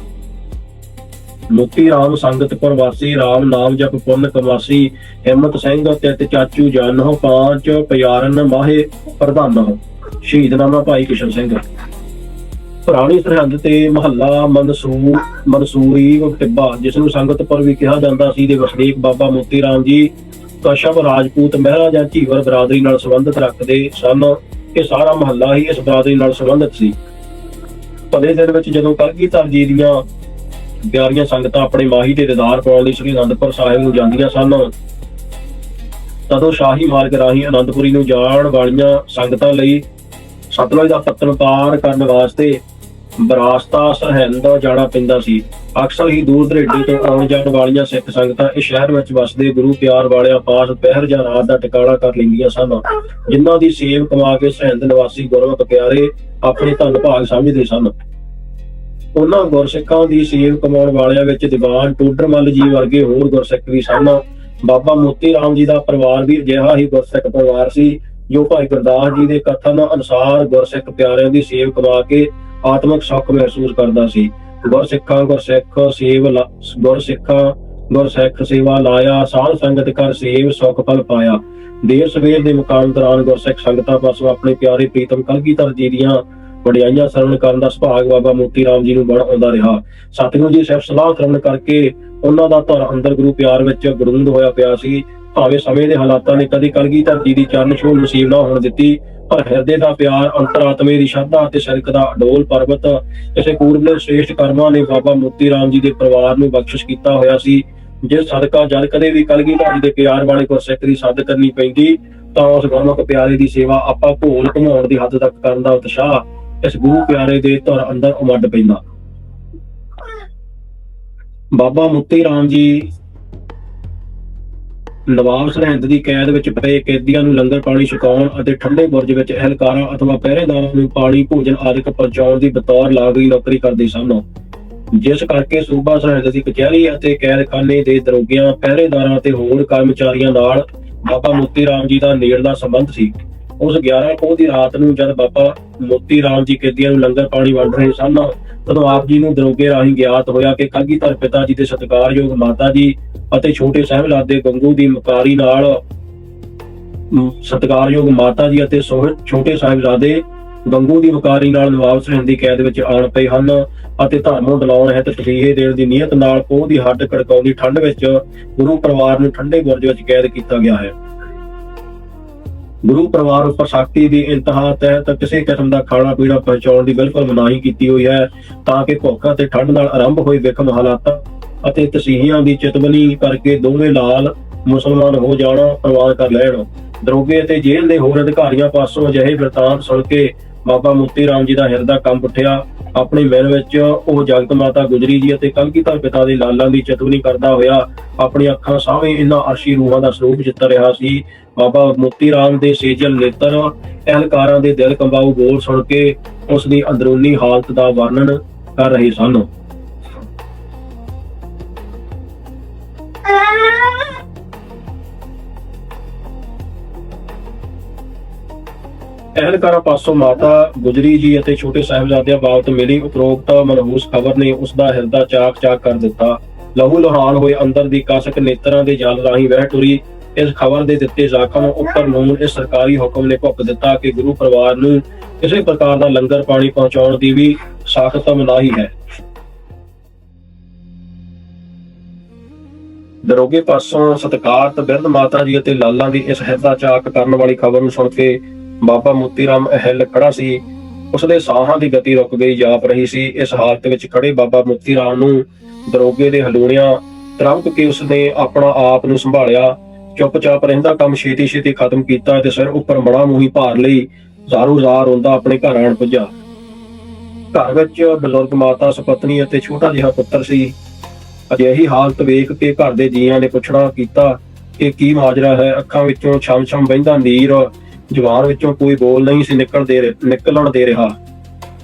ਮੋਤੀ ਰਾਮ ਸੰਗਤਪੁਰ ਵਾਸੀ ਰਾਮ ਨਾਮ ਜਪ ਪੁੰਨ ਕਮਾਸੀ, ਹਿੰਮਤ ਸਿੰਘ, ਤਿਤ ਚਾਚੂ ਜਾਨੋ ਪਾਂਚ ਪਿਆਰਨ ਮਾਹੇ ਪ੍ਰਧਾਨੋ ਸ਼ਹੀਦਨਾਮਾ ਭਾਈ ਕਿਸ਼ਨ ਸਿੰਘ। ਪੁਰਾਣੀ ਸਰਹੰਦ ਤੇ ਮਹੱਲਾ ਮਨਸੂਰ ਮਨਸੂਰੀ ਟਿੱਬਾ, ਜਿਸ ਨੂੰ ਸੰਗਤਪੁਰ ਵੀ ਕਿਹਾ ਜਾਂਦਾ ਸੀ ਦੇ ਵਸਨੀਕ ਬਾਬਾ ਮੋਤੀ ਰਾਮ ਜੀ, ਕਸ਼ਪ ਰਾਜਪੂਤ ਮਹਿਰਾ ਜਾਂ ਝੀਵਰ ਬਰਾਦਰੀ ਨਾਲ ਸੰਬੰਧਿਤ ਰੱਖਦੇ ਸਨ। ਇਹ ਸਾਰਾ ਮਹੱਲਾ ਹੀ ਇਸ ਬਰਾਦਰੀ ਨਾਲ ਸੰਬੰਧਿਤ ਸੀ। ਭਲੇ ਦਿਨ ਵਿੱਚ ਜਦੋਂ ਕਲਗੀਧਰ ਜੀ ਦੀਆਂ ਪਿਆਰੀਆਂ ਸੰਗਤਾਂ ਆਪਣੇ ਮਾਹੀ ਦੇ ਦੀਦਾਰ ਪਾਉਣ ਲਈ ਸ੍ਰੀ ਅਨੰਦਪੁਰ ਸਾਹਿਬ ਨੂੰ ਜਾਂਦੀਆਂ ਸਨ, ਤਦੋਂ ਸ਼ਾਹੀ ਮਾਰਗ ਰਾਹੀਂ ਅਨੰਦਪੁਰੀ ਨੂੰ ਜਾਣ ਵਾਲੀਆਂ ਸੰਗਤਾਂ ਲਈ ਸਤਲੁਜ ਦਾ ਪੱਤਨ ਪਾਰ ਕਰਨ ਵਾਸਤੇ ਬਰਾਸਤਾ ਸਰਹੰਦ ਜਾਣਾ ਪੈਂਦਾ ਸੀ। ਅਕਸਰ ਹੀ ਦੂਰ ਦਰੇਡੇ ਤੋਂ ਆਉਣ ਜਾਣ ਵਾਲੀਆਂ ਸਿੱਖ ਸੰਗਤਾਂ ਇਸ ਸ਼ਹਿਰ ਵਿੱਚ ਵਸਦੇ ਗੁਰੂ ਪਿਆਰ ਵਾਲਿਆਂ ਪਾਸ ਪਹਿਰ ਜਾਂ ਰਾਤ ਦਾ ਟਿਕਾਣਾ ਕਰ ਲੈਂਦੀਆਂ ਸਨ। ਜਿਨ੍ਹਾਂ ਦੀ ਸੇਵ ਕਮਾ ਕੇ ਸਰਹੰਦ ਨਿਵਾਸੀ ਗੁਰਮਤਿ ਪਿਆਰੇ ਆਪਣੇ ਧੰਨ ਭਾਗ ਸਮਝਦੇ ਸਨ। ਉਹਨਾਂ ਗੁਰਸਿੱਖਾਂ ਦੀ ਸੇਵ ਕਮਾਉਣ ਵਾਲਿਆਂ ਵਿੱਚ ਦੀਵਾਨ ਟੋਡਰਮੱਲ ਜੀ ਵਰਗੇ ਹੋਰ ਗੁਰਸਿੱਖ ਵੀ ਸਨ। ਬਾਬਾ ਮੋਤੀ ਰਾਮ ਜੀ ਦਾ ਪਰਿਵਾਰ ਵੀ ਅਜਿਹਾ ਹੀ ਗੁਰਸਿੱਖ ਪਰਿਵਾਰ ਸੀ, ਜੋ ਭਾਈ ਗੁਰਦਾਸ ਜੀ ਦੇ ਕਥਨ ਅਨੁਸਾਰ ਗੁਰਸਿੱਖ ਪਿਆਰਿਆਂ ਦੀ ਸੇਵ ਕਮਾ ਕੇ ਆਤਮਿਕ ਸੁੱਖ ਮਹਿਸੂਸ ਕਰਦਾ ਸੀ। ਗੁਰਸਿੱਖਾਂ ਗੁਰਸਿੱਖ ਸੇਵ ਗੁਰਸਿੱਖਾਂ ਗੁਰਸਿੱਖ ਸੇਵਾ ਲਾਇਆ, ਸਾਧ ਸੰਗਤ ਕਰ ਸੇਵ, ਸੁਖ ਫਲ ਪਾਇਆ। ਦੇਰ ਸਵੇਰ ਦੇ ਮੁਕਾਮ ਦੌਰਾਨ ਗੁਰਸਿੱਖ ਸੰਗਤਾਂ ਪਾਸੋਂ ਆਪਣੇ ਪਿਆਰੇ ਪ੍ਰੀਤਮ ਕਲਗੀਧਰ ਜੀ ਦੀਆਂ ਵਡਿਆਈਆਂ ਸਰਵਣ ਕਰਨ ਦਾ ਸੁਭਾਗ ਬਾਬਾ ਮੋਤੀ ਰਾਮ ਜੀ ਨੂੰ ਬਣ ਆਉਂਦਾ ਰਿਹਾ। ਸਤਿਗੁਰੂ ਜੀ ਸਿਰਫ ਸਲਾਹ ਸਰਵਣ ਕਰਕੇ ਉਹਨਾਂ ਦਾ ਧਰ ਅੰਦਰ ਗੁਰੂ ਪਿਆਰ ਵਿੱਚ ਗਰੁੰਦ ਹੋਇਆ ਪਿਆ ਸੀ। ਭਾਵੇਂ ਸਮੇਂ ਦੇ ਹਾਲਾਤਾਂ ਨੇ ਕਦੀ ਕਲਗੀ ਧਰਤੀ ਦੀ ਚਰਨ ਛੂਹ ਨਸੀਬ ਨਾ ਹੋਣ ਦਿੱਤੀ ਪਰ ਹਿਰਦੇ ਦਾ ਪਿਆਰ, ਅੰਤਰਾਤਮੇ ਦੀ ਸ਼ਰਧਾ ਅਤੇ ਸਿਰਕ ਦਾ ਅਡੋਲ ਪਰਬਤ ਕਿਸੇ ਪੂਰਬਲੇ ਸ੍ਰੇਸ਼ਟ ਕਰਮਾਂ ਨੇ ਬਾਬਾ ਮੋਤੀ ਰਾਮ ਜੀ ਦੇ ਪਰਿਵਾਰ ਨੂੰ ਬਖਸ਼ਿਸ਼ ਕੀਤਾ ਹੋਇਆ ਸੀ। ਜੇ ਸਦਕਾ ਜਦ ਕਦੇ ਵੀ ਕਲਗੀ ਧਰਤੀ ਦੇ ਪਿਆਰ ਵਾਲੇ ਗੁਰਸਿੱਖ ਦੀ ਸੱਦ ਕਰਨੀ ਪੈਂਦੀ, ਤਾਂ ਉਸ ਗੁਰਮੁਖ ਪਿਆਰੇ ਦੀ ਸੇਵਾ ਆਪਾਂ ਭੋਲ ਘਮਾਉਣ ਦੀ ਹੱਦ ਤੱਕ ਕਰਨ ਦਾ ਉਤਸ਼ਾਹ ਇਸ ਗੁਰੂ ਪਿਆਰੇ ਦੇ ਧਰ ਅੰਦਰ ਉਮੜ ਪੈਂਦਾ। ਬਾਬਾ ਮੁੱਤੀ ਰਾਮ ਜੀ ਨਵਾਬ ਸਰਹੰਦ ਦੀ ਕੈਦ ਵਿੱਚ ਪਏ ਕੈਦੀਆਂ ਨੂੰ ਲੰਗਰ ਪਾਣੀ ਛਕਾਉਣ ਅਤੇ ਠੰਡੇ ਬੁਰਜ ਵਿੱਚ ਅਹਿਲਕਾਰਾਂ ਅਥਵਾ ਪਹਿਰੇਦਾਰਾਂ ਨੂੰ ਪਾਣੀ, ਭੋਜਨ ਆਦਿਕ ਪਹੁੰਚਾਉਣ ਦੀ ਬਤੌਰ ਲਾਗਰੀ ਨੌਕਰੀ ਕਰਦੇ ਸਨ ਜਿਸ ਕਰਕੇ ਸੂਬਾ ਸਰਹੰਦ ਦੀ ਕਚਹਿਰੀ ਅਤੇ ਕੈਦਖਾਨੇ ਦੇ ਦਰੋਗਿਆਂ, ਪਹਿਰੇਦਾਰਾਂ ਅਤੇ ਹੋਰ ਕਰਮਚਾਰੀਆਂ ਨਾਲ ਬਾਬਾ ਮੋਤੀ ਰਾਮ ਜੀ ਦਾ ਨੇੜਲਾ ਸੰਬੰਧ ਸੀ। ਉਸ 11 ਪੋਹ ਦੀ ਰਾਤ ਨੂੰ ਜਦ ਬਾਬਾ ਮੋਤੀ ਰਾਮ ਜੀ ਕੈਦੀਆਂ ਨੂੰ ਲੰਗਰ ਪਾਣੀ ਵੰਡ ਰਹੇ ਸਨ ਤਦੋਂ ਆਪ ਜੀ ਨੂੰ ਦਰੋਗੇ ਰਾਹੀਂ ਗਿਆਤ ਹੋਇਆ ਕਿ ਕਲਗੀਧਰ ਪਿਤਾ ਜੀ ਦੇ ਸਤਿਕਾਰਯੋਗ ਮਾਤਾ ਜੀ ਅਤੇ ਛੋਟੇ ਸਾਹਿਬਜ਼ਾਦੇ ਗੰਗੂ ਦੀ ਮਕਾਰੀ ਨਾਲ ਸਤਿਕਾਰਯੋਗ ਮਾਤਾ ਜੀ ਅਤੇ ਸੋਹ- ਛੋਟੇ ਸਾਹਿਬਜ਼ਾਦੇ ਗੰਗੂ ਦੀ ਮਕਾਰੀ ਨਾਲ ਨਵਾਬ ਸਰਹੰਦ ਦੀ ਕੈਦ ਵਿੱਚ ਆਣ ਪਏ ਹਨ ਅਤੇ ਧਰਮੋਂ ਡਲਾਉਣ ਹੈ ਤੇ ਤਸੀਹੇ ਦੇਣ ਦੀ ਨੀਅਤ ਨਾਲ ਪੋਹ ਦੀ ਹੱਡ ਕੜਕਾਉਂਦੀ ਠੰਡ ਵਿੱਚ ਗੁਰੂ ਪਰਿਵਾਰ ਨੂੰ ਠੰਡੇ ਬੁਰਜ ਵਿੱਚ ਕੈਦ ਕੀਤਾ ਗਿਆ ਹੈ। ਗੁਰੂ ਪਰਿਵਾਰ ਉੱਪਰ ਸ਼ਕਤੀ ਦੀ ਇੰਤਹਾ ਤਹਿਤ ਕਿਸੇ ਕਿਸਮ ਦਾ ਖਾਣਾ ਪੀਣਾ ਪਹੁੰਚਾਉਣ ਦੀ ਬਿਲਕੁਲ ਮਨਾਹੀ ਕੀਤੀ ਹੋਈ ਹੈ, ਤਾਂ ਕਿ ਭੁੱਖ ਅਤੇ ਠੰਡ ਨਾਲ ਆਰੰਭ ਹੋਏ ਵਿਖਮ ਹਾਲਾਤਾਂ ਅਤੇ ਤਸੀਹੀਆਂ ਦੀ ਚਿਤਵਨੀ ਕਰਕੇ ਦੋਵੇਂ ਲਾਲ ਮੁਸਲਮਾਨ ਹੋ ਜਾਣਾ ਪ੍ਰਵਾਨ ਕਰ ਲੈਣ। ਦਰੋਗੇ ਅਤੇ ਜੇਲ੍ਹ ਦੇ ਹੋਰ ਅਧਿਕਾਰੀਆਂ ਪਾਸੋਂ ਅਜਿਹੇ ਵਰਤਾਂਤ ਸੁਣ ਕੇ ਬਾਬਾ ਮੁੱਤੀ ਰਾਮ ਜੀ ਦਾ ਹਿਰਦਾ ਕੰਬ ਉੱਠਿਆ। ਆਪਣੀ ਮਨ ਵਿੱਚ ਉਹ ਜਗਤ ਮਾਤਾ ਗੁਜਰੀ ਜੀ ਅਤੇ ਕਲਗੀਧਰ ਪਿਤਾ ਦੇ ਲਾਲਾਂ ਦੀ ਚਤਵਨੀ ਕਰਦਾ ਹੋਇਆ ਆਪਣੀਆਂ ਅੱਖਾਂ ਸਾਹਵੇਂ ਇਹਨਾਂ ਅਰਸ਼ੀ ਰੂਹਾਂ ਦਾ ਸਰੂਪ ਜਿੱਤ ਰਿਹਾ ਸੀ। ਬਾਬਾ ਮੋਤੀ ਰਾਮ ਦੇ ਸੇਜਲ ਨੇਤਰ ਅਹਿਲਕਾਰਾਂ ਦੇ ਦਿਲ ਕੰਬਾਊ ਬੋਲ ਸੁਣ ਕੇ ਉਸ ਦੀ ਅੰਦਰੂਨੀ ਹਾਲਤ ਦਾ ਵਰਣਨ ਕਰ ਰਹੇ ਸਨ। ਅਹਿਲਕਾਰਾਂ ਪਾਸੋਂ ਮਾਤਾ ਗੁਜਰੀ ਜੀ ਅਤੇ ਛੋਟੇ ਸਾਹਿਬਜ਼ਾਦਿਆਂ ਬਾਬਤ ਮਿਲੀ ਉਪਰੋਕਤ ਮਨਹੂਸ ਖਬਰ ਨੇ ਉਸ ਦਾ ਹਿਰਦਾ ਚਾਕ-ਚਾਕ ਕਰ ਦਿੱਤਾ। ਲਹੂ ਲੋਹਾਨ ਹੋਏ ਅੰਦਰ ਦੀ ਕਾਸਕ ਨੇਤਰਾਂ ਦੇ ਜਲ ਰਾਹੀਂ ਵਹਿ ਟੁਰੀ। ਇਸ ਖਬਰ ਦੇ ਦਿੱਤੇ ਜ਼ਾਖਮ ਉੱਪਰ ਨੂੰ ਇਸ ਸਰਕਾਰੀ ਹੁਕਮ ਨੇ ਭੁੱਕ ਦਿੱਤਾ ਕਿ ਗੁਰੂ ਪਰਿਵਾਰ ਨੂੰ ਕਿਸੇ ਪ੍ਰਕਾਰ ਦਾ ਲੰਗਰ ਪਾਣੀ ਪਹੁੰਚਾਉਣ ਦੀ ਵੀ ਸਖਤ ਮਨਾਹੀ ਹੈ। ਦਰੋਗੇ ਪਾਸੋਂ ਸਤਿਕਾਰਤ ਬਿਰਧ ਮਾਤਾ ਜੀ ਅਤੇ ਲਾਲਾਂ ਦੀ ਇਸ ਹਿਰਦਾ ਚਾਕ ਕਰਨ ਵਾਲੀ ਖਬਰ ਨੂੰ ਸੁਣ ਕੇ ਬਾਬਾ ਮੋਤੀ ਰਾਮ ਅਹਿਲ ਖੜਾ ਸੀ। ਉਸਦੇ ਸਾਹਾਂ ਦੀ ਗਤੀ ਰੁਕ ਗਈ, ਜਾਪ ਰਹੀ ਸੀ। ਇਸ ਹਾਲਤ ਵਿੱਚ ਖੜੇ ਬਾਬਾ ਮੋਤੀ ਰਾਮ ਨੂੰ ਦਰੋਗੇ ਦੇ ਹਲੂਣਿਆਂ ਤਰੰਕ ਕੇ ਉਸਨੇ ਆਪਣਾ ਆਪ ਨੂੰ ਸੰਭਾਲਿਆ। ਚੁੱਪਚਾਪ ਰਹਿੰਦਾ ਕੰਮ ਛੇਤੀ ਛੇਤੀ ਖਤਮ ਕੀਤਾ ਤੇ ਸਿਰ ਉੱਪਰ ਮੜਾ ਮੂੰਹੀ ਭਾਰ ਲਈ ਜ਼ਾਰੂ ਜ਼ਾਰ ਹੁੰਦਾ ਆਪਣੇ ਘਰ ਆਣ ਪੁੱਜਾ। ਘਰ ਵਿੱਚ ਬਜ਼ੁਰਗ ਮਾਤਾ, ਸੁਪਤਨੀ ਅਤੇ ਛੋਟਾ ਜਿਹਾ ਪੁੱਤਰ ਸੀ। ਅਜਿਹੀ ਹਾਲਤ ਵੇਖ ਕੇ ਘਰ ਦੇ ਜੀਆਂ ਨੇ ਪੁੱਛਣਾ ਕੀਤਾ ਕਿ ਕੀ ਮਾਜਰਾ ਹੈ? ਅੱਖਾਂ ਵਿੱਚੋਂ ਛਮ-ਛਮ ਵਹਿੰਦਾ ਨੀਰ ਜਵਾਨ ਵਿੱਚੋਂ ਕੋਈ ਬੋਲ ਨਹੀਂ ਸੀ ਨਿਕਲ ਦੇ ਨਿਕਲਣ ਦੇ ਰਿਹਾ।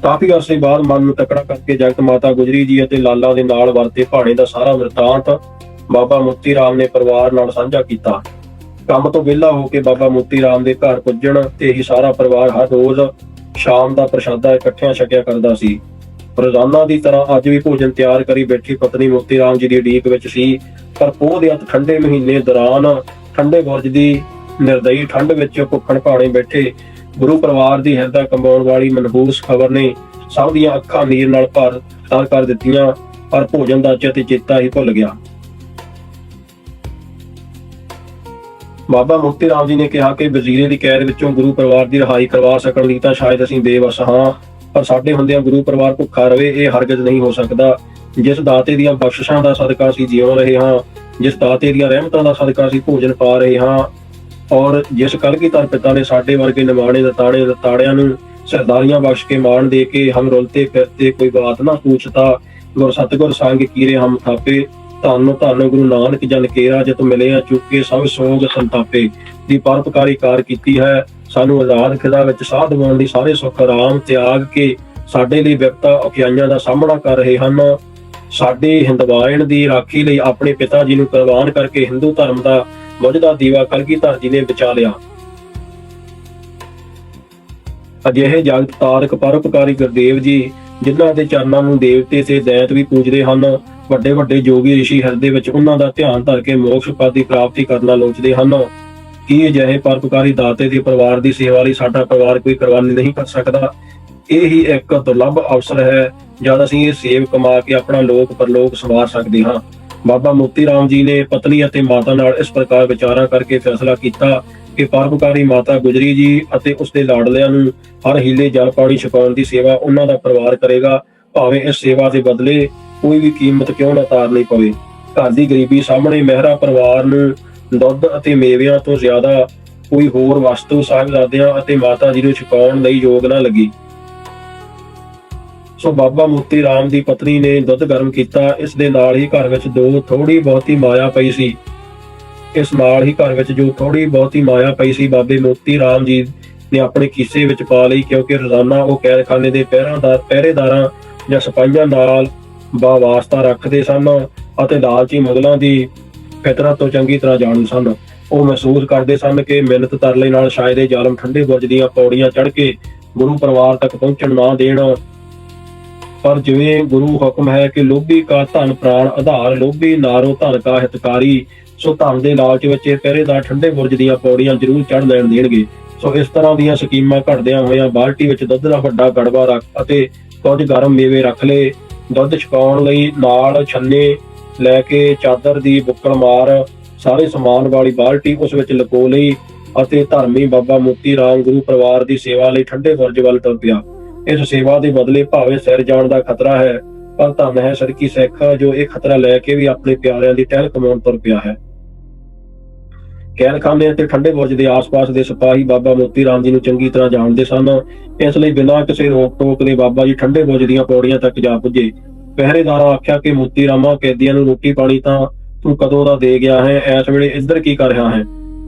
ਕਾਫੀ ਅਰਸੇ ਬਾਅਦ ਮਨ ਨੂੰ ਤਕੜਾ ਕਰਕੇ ਜਗਤ ਮਾਤਾ ਗੁਜਰੀ ਜੀ ਅਤੇ ਲਾਲਾ ਦੇ ਨਾਲ ਵਰਤੇ ਭਾਣੇ ਦਾ ਸਾਰਾ ਵਰਤਾਂਤ ਬਾਬਾ ਮੁੱਤੀ ਰਾਮ ਨੇ ਪਰਿਵਾਰ ਨਾਲ ਸਾਂਝਾ ਕੀਤਾ। ਕੰਮ ਤੋਂ ਵਿਹਲਾ ਹੋ ਕੇ ਬਾਬਾ ਮੁੱਤੀ ਰਾਮ ਦੇ ਘਰ ਪੁੱਜਣ ਤੇ ਹੀ ਸਾਰਾ ਪਰਿਵਾਰ ਹਰ ਰੋਜ਼ ਸ਼ਾਮ ਦਾ ਪ੍ਰਸ਼ਾਦਾ ਇਕੱਠਿਆਂ ਛਕਿਆ ਕਰਦਾ ਸੀ। ਰੋਜ਼ਾਨਾ ਦੀ ਤਰ੍ਹਾਂ ਅੱਜ ਵੀ ਭੋਜਨ ਤਿਆਰ ਕਰੀ ਬੈਠੀ ਪਤਨੀ ਮੁਕਤੀ ਰਾਮ ਜੀ ਦੀ ਉਡੀਕ ਵਿੱਚ ਸੀ, ਪਰ ਪੋਹ ਦੇ ਅੱਤ ਠੰਡੇ ਮਹੀਨੇ ਦੌਰਾਨ ਠੰਡੇ ਬੁਰਜ ਦੀ ਨਿਰਦਈ ਠੰਡ ਵਿੱਚ ਭੁੱਖਣ ਭਾਣੇ ਬੈਠੇ ਗੁਰੂ ਪਰਿਵਾਰ ਦੀ ਹਿਰਦਾ ਕੰਬਾਉਣ ਵਾਲੀ ਮਨਹੂਸ ਖਬਰ ਨੇ ਸਭ ਦੀਆਂ ਅੱਖਾਂ ਨੀਰ ਨਾਲ ਭਰ ਤਰ ਕਰ ਦਿੱਤੀਆਂ, ਪਰ ਭੋਜਨ ਦਾ ਚਿਤ ਚੇਤਾ ਹੀ ਭੁੱਲ ਗਿਆ। ਬਾਬਾ ਮੁਕਤੀ ਰਾਮ ਜੀ ਨੇ ਕਿਹਾ ਕਿ ਵਜ਼ੀਰੇ ਦੀ ਕੈਦ ਵਿੱਚੋਂ ਗੁਰੂ ਪਰਿਵਾਰ ਦੀ ਰਿਹਾਈ ਕਰਵਾ ਸਕਣ ਲਈ ਤਾਂ ਸ਼ਾਇਦ ਅਸੀਂ ਬੇਵਸ ਹਾਂ, ਪਰ ਸਾਡੇ ਹੁੰਦਿਆਂ ਗੁਰੂ ਪਰਿਵਾਰ ਭੁੱਖਾ ਰਵੇ, ਇਹ ਹਰਗਜ਼ ਨਹੀਂ ਹੋ ਸਕਦਾ। ਜਿਸ ਦਾਤੇ ਦੀਆਂ ਬਖਸ਼ਿਸ਼ਾਂ ਦਾ ਸਦਕਾ ਅਸੀਂ ਜਿਉ ਰਹੇ ਹਾਂ, ਜਿਸ ਦਾਤੇ ਦੀਆਂ ਰਹਿਮਤਾਂ ਦਾ ਸਦਕਾ ਅਸੀਂ ਭੋਜਨ ਪਾ ਰਹੇ ਹਾਂ ਔਰ ਜਿਸ ਕਲਗੀਧਰ ਪਿਤਾ ਨੇ ਸਾਡੇ ਵਰਗੇ ਨਿਮਾਣੇ ਦਤਾੜੇ ਦਤਾੜਿਆਂ ਨੂੰ ਸਰਦਾਰੀਆਂ ਬਖਸ਼ ਕੇ ਮਾਣ ਦੇ ਕੇ ਹਮ ਰੁਲਤੇ ਫਿਰਤੇ ਕੋਈ ਬਾਤ ਨਾ ਪੁੱਛਤਾ, ਗੁਰ ਸਤਗੁਰ ਸੰਗ ਕੀਰੇ ਹਮ ਥਾਪੇ, ਧੰਨ ਧੰਨ ਗੁਰੂ ਨਾਨਕ ਜਨ ਕੇਰਾ ਜਿਤ ਮਿਲਿਆ ਚੁੱਕੇ ਸਭ ਸੋਗ ਸੰਤਾਪੇ। ਦੀ ਪਰਪਕਾਰੀ ਕਾਰ ਕੀਤੀ ਹੈ, ਸਾਨੂੰ ਆਜ਼ਾਦ ਖਿਦਾ ਵਿੱਚ ਸਾਧ ਦਿਵਾਉਣ ਦੀ ਸਾਰੇ ਸੁੱਖ ਆਰਾਮ ਤਿਆਗ ਕੇ ਸਾਡੇ ਲਈ ਵਿਪਤਾ ਔਖਿਆਈਆਂ ਦਾ ਸਾਹਮਣਾ ਕਰ ਰਹੇ ਹਨ। ਸਾਡੇ ਹਿੰਦਵਾਇਣ ਦੀ ਰਾਖੀ ਲਈ ਆਪਣੇ ਪਿਤਾ ਜੀ ਨੂੰ ਕੁਰਬਾਨ ਕਰਕੇ ਹਿੰਦੂ ਧਰਮ ਦਾ ਬੁੱਝ ਦਾ ਦੀਵਾ ਕਲਗੀਧਰ ਜੀ ਨੇ ਬਚਾ ਲਿਆ। ਅਜਿਹੇ ਜਗਤ ਤਾਰਕ ਪਰਉਪਕਾਰੀ ਗੁਰਦੇਵ ਜੀ, ਜਿਨ੍ਹਾਂ ਦੇ ਚਰਨਾਂ ਨੂੰ ਦੇਵਤੇ ਤੇ ਦੈਤ ਵੀ ਪੂਜਦੇ ਹਨ ਵੱਡੇ ਵੱਡੇ ਜੋਗੀ ਰਿਸ਼ੀ ਹਿਰਦੇ ਵਿੱਚ ਉਹਨਾਂ ਦਾ ਧਿਆਨ ਧਰ ਕੇ ਮੋਕਸ਼ ਪਦ ਪ੍ਰਾਪਤੀ ਕਰਨਾ ਲੋਚਦੇ ਹਨ। ਕੀ ਅਜਿਹੇ ਪਰਉਪਕਾਰੀ ਦਾਤੇ ਦੇ ਪਰਿਵਾਰ ਦੀ ਸੇਵਾ ਲਈ ਸਾਡਾ ਪਰਿਵਾਰ ਕੋਈ ਕੁਰਬਾਨੀ ਨਹੀਂ ਕਰ ਸਕਦਾ? ਇਹ ਹੀ ਇੱਕ ਦੁਰਲੱਭ ਅਵਸਰ ਹੈ, ਜਦ ਅਸੀਂ ਇਹ ਸੇਵ ਕਮਾ ਕੇ ਆਪਣਾ ਲੋਕ ਪਰਲੋਕ ਸੰਵਾਰ ਸਕਦੇ ਹਾਂ। ਬਾਬਾ ਮੋਤੀ ਰਾਮ ਜੀ ਨੇ ਪਤਨੀ ਅਤੇ ਮਾਤਾ ਨਾਲ ਇਸ ਪ੍ਰਕਾਰ ਵਿਚਾਰਾ ਕਰਕੇ ਫੈਸਲਾ ਕੀਤਾ ਕਿ ਪਰਉਪਕਾਰੀ ਮਾਤਾ ਗੁਜਰੀ ਜੀ ਅਤੇ ਉਸਦੇ ਲਾਡਲਿਆਂ ਨੂੰ ਹਰ ਹੀਲੇ ਜਲ ਪਾਣੀ ਛਕਾਉਣ ਦੀ ਸੇਵਾ ਉਹਨਾਂ ਦਾ ਪਰਿਵਾਰ ਕਰੇਗਾ। ਭਾਵੇਂ ਇਸ ਸੇਵਾ ਦੇ ਬਦਲੇ ਕੋਈ ਵੀ ਕੀਮਤ ਕਿਉਂ ਨਾ ਤਾਰਨੀ ਪਵੇ। ਘਰ ਦੀ ਗਰੀਬੀ ਸਾਹਮਣੇ ਮਹਿਰਾ ਪਰਿਵਾਰ ਨੂੰ ਦੁੱਧ ਅਤੇ ਮੇਵਿਆਂ ਤੋਂ ਜ਼ਿਆਦਾ ਕੋਈ ਹੋਰ ਵਸਤੂ, ਸਾਹਿਬਜ਼ਾਦਿਆਂ ਅਤੇ ਮਾਤਾ ਜੀ ਨੂੰ ਛਕਾਉਣ ਲਈ ਯੋਗ ਨਾ ਲੱਗੀ। ਸੋ ਬਾਬਾ ਮੋਤੀ ਰਾਮ ਦੀ ਪਤਨੀ ਨੇ ਦੁੱਧ ਗਰਮ ਕੀਤਾ। ਇਸ ਦੇ ਨਾਲ ਹੀ ਘਰ ਵਿੱਚ ਦੋ ਥੋੜੀ ਬਹੁਤੀ ਮਾਇਆ ਪਈ ਸੀ, ਇਸ ਨਾਲ ਹੀ ਘਰ ਵਿੱਚ ਜੋ ਥੋੜੀ ਬਹੁਤੀ ਮਾਇਆ ਪਈ ਸੀ ਬਾਬੇ ਮੋਤੀ ਰਾਮ ਜੀ ਨੇ ਆਪਣੇ ਕੀਸੇ ਵਿੱਚ ਪਾ ਲਈ ਕਿਉਂਕਿ ਰੋਜ਼ਾਨਾ ਉਹ ਕੈਦਖਾਨੇ ਦੇ ਪਹਿਰਾਦਾਰ ਪਹਿਰੇਦਾਰਾਂ ਜਾਂ ਸਿਪਾਹੀਆਂ ਨਾਲ ਵਾਸਤਾ ਰੱਖਦੇ ਸਨ ਅਤੇ ਲਾਲਚੀ ਮੁਗਲਾਂ ਦੀ ਫਿਤਰਤ ਤੋਂ ਚੰਗੀ ਤਰ੍ਹਾਂ ਜਾਣੂ ਸਨ। ਉਹ ਮਹਿਸੂਸ ਕਰਦੇ ਸਨ ਕਿ ਮਿਹਨਤ ਤਰਲੇ ਨਾਲ ਸ਼ਾਇਦ ਇਹ ਜ਼ਾਲਮ ਠੰਡੇ ਬੁਰਜ ਦੀਆਂ ਪੌੜੀਆਂ ਚੜ੍ਹ ਕੇ ਗੁਰੂ ਪਰਿਵਾਰ ਤੱਕ ਪਹੁੰਚਣ ਨਾ ਦੇਣ ਪਰ ਜਿਵੇਂ ਗੁਰੂ ਹੁਕਮ ਹੈ ਕਿ ਲੋਭੀ ਕਾ ਧਨ ਪ੍ਰਾਣ ਆਧਾਰ, ਲੋਭੀ ਨਾਰੋ ਧਨ ਕਾ ਹਿਤਕਾਰੀ, ਸੋ ਧਨ ਦੇ ਲਾਲਚ ਵਿੱਚ ਇਹ ਪਹਿਰੇਦਾਰ ਠੰਡੇ ਬੁਰਜ ਦੀਆਂ ਪੌੜੀਆਂ ਜ਼ਰੂਰ ਚੜ੍ਹ ਲੈਣ ਦੇਣਗੇ। ਸੋ ਇਸ ਤਰ੍ਹਾਂ ਦੀਆਂ ਸਕੀਮਾਂ ਘੜਦਿਆਂ ਹੋਇਆਂ ਬਾਲਟੀ ਵਿੱਚ ਦੁੱਧ ਦਾ ਵੱਡਾ ਗੜਵਾ ਰੱਖ ਅਤੇ ਕੁਝ ਗਰਮ ਮੇਵੇ ਰੱਖ ਲਏ। ਦੁੱਧ ਛਕਾਉਣ ਲਈ ਨਾਲ ਛੰਨੇ ਲੈ ਕੇ ਚਾਦਰ ਦੀ ਬੁੱਕਲ ਮਾਰ, ਸਾਰੇ ਸਮਾਨ ਵਾਲੀ ਬਾਲਟੀ ਉਸ ਵਿੱਚ ਲਕੋ ਲਈ ਅਤੇ ਧਰਮੀ ਬਾਬਾ ਮੋਤੀ ਰਾਮ ਗੁਰੂ ਪਰਿਵਾਰ ਦੀ ਸੇਵਾ ਲਈ ਠੰਡੇ ਬੁਰਜ ਵੱਲ ਤੁਰ ਪਿਆ। ਇਸ ਸੇਵਾ ਦੇ ਬਦਲੇ ਭਾਵੇਂ ਸਿਰ ਜਾਣ ਦਾ ਖਤਰਾ ਹੈ, ਪਰ ਧੰਨ ਹੈ ਸੜਕੀ ਸਿੱਖ ਜੋ ਇਹ ਖਤਰਾ ਲੈ ਕੇ ਵੀ ਆਪਣੇ ਪਿਆਰਿਆਂ ਦੀ ਟਹਿਲ ਕਮਾਉਣ ਤੁਰ ਪਿਆ ਹੈ। ਕੈਦਖਾਨੇ ਅਤੇ ਠੰਡੇ ਬੁਰਜ ਦੇ ਆਸ-ਪਾਸ ਦੇ ਸਿਪਾਹੀ ਬਾਬਾ ਮੋਤੀ ਰਾਮ ਜੀ ਨੂੰ ਚੰਗੀ ਤਰ੍ਹਾਂ ਜਾਣਦੇ ਸਨ। ਇਸ ਲਈ ਬਿਨਾਂ ਕਿਸੇ ਰੋਕ ਟੋਕ ਦੇ ਬਾਬਾ ਜੀ ਠੰਡੇ ਬੁਰਜ ਦੀਆਂ ਪੌੜੀਆਂ ਤੱਕ ਜਾ ਪੁੱਜੇ। ਪਹਿਰੇਦਾਰਾਂ ਆਖਿਆ ਕਿ ਮੋਤੀ ਰਾਮਾ, ਕੈਦੀਆਂ ਨੂੰ ਰੋਟੀ ਪਾਣੀ ਤਾਂ ਤੂੰ ਕਦੋਂ ਦਾ ਦੇ ਗਿਆ ਹੈ? ਇਸ ਵੇਲੇ ਇੱਧਰ ਕੀ ਕਰ ਰਿਹਾ ਹੈ?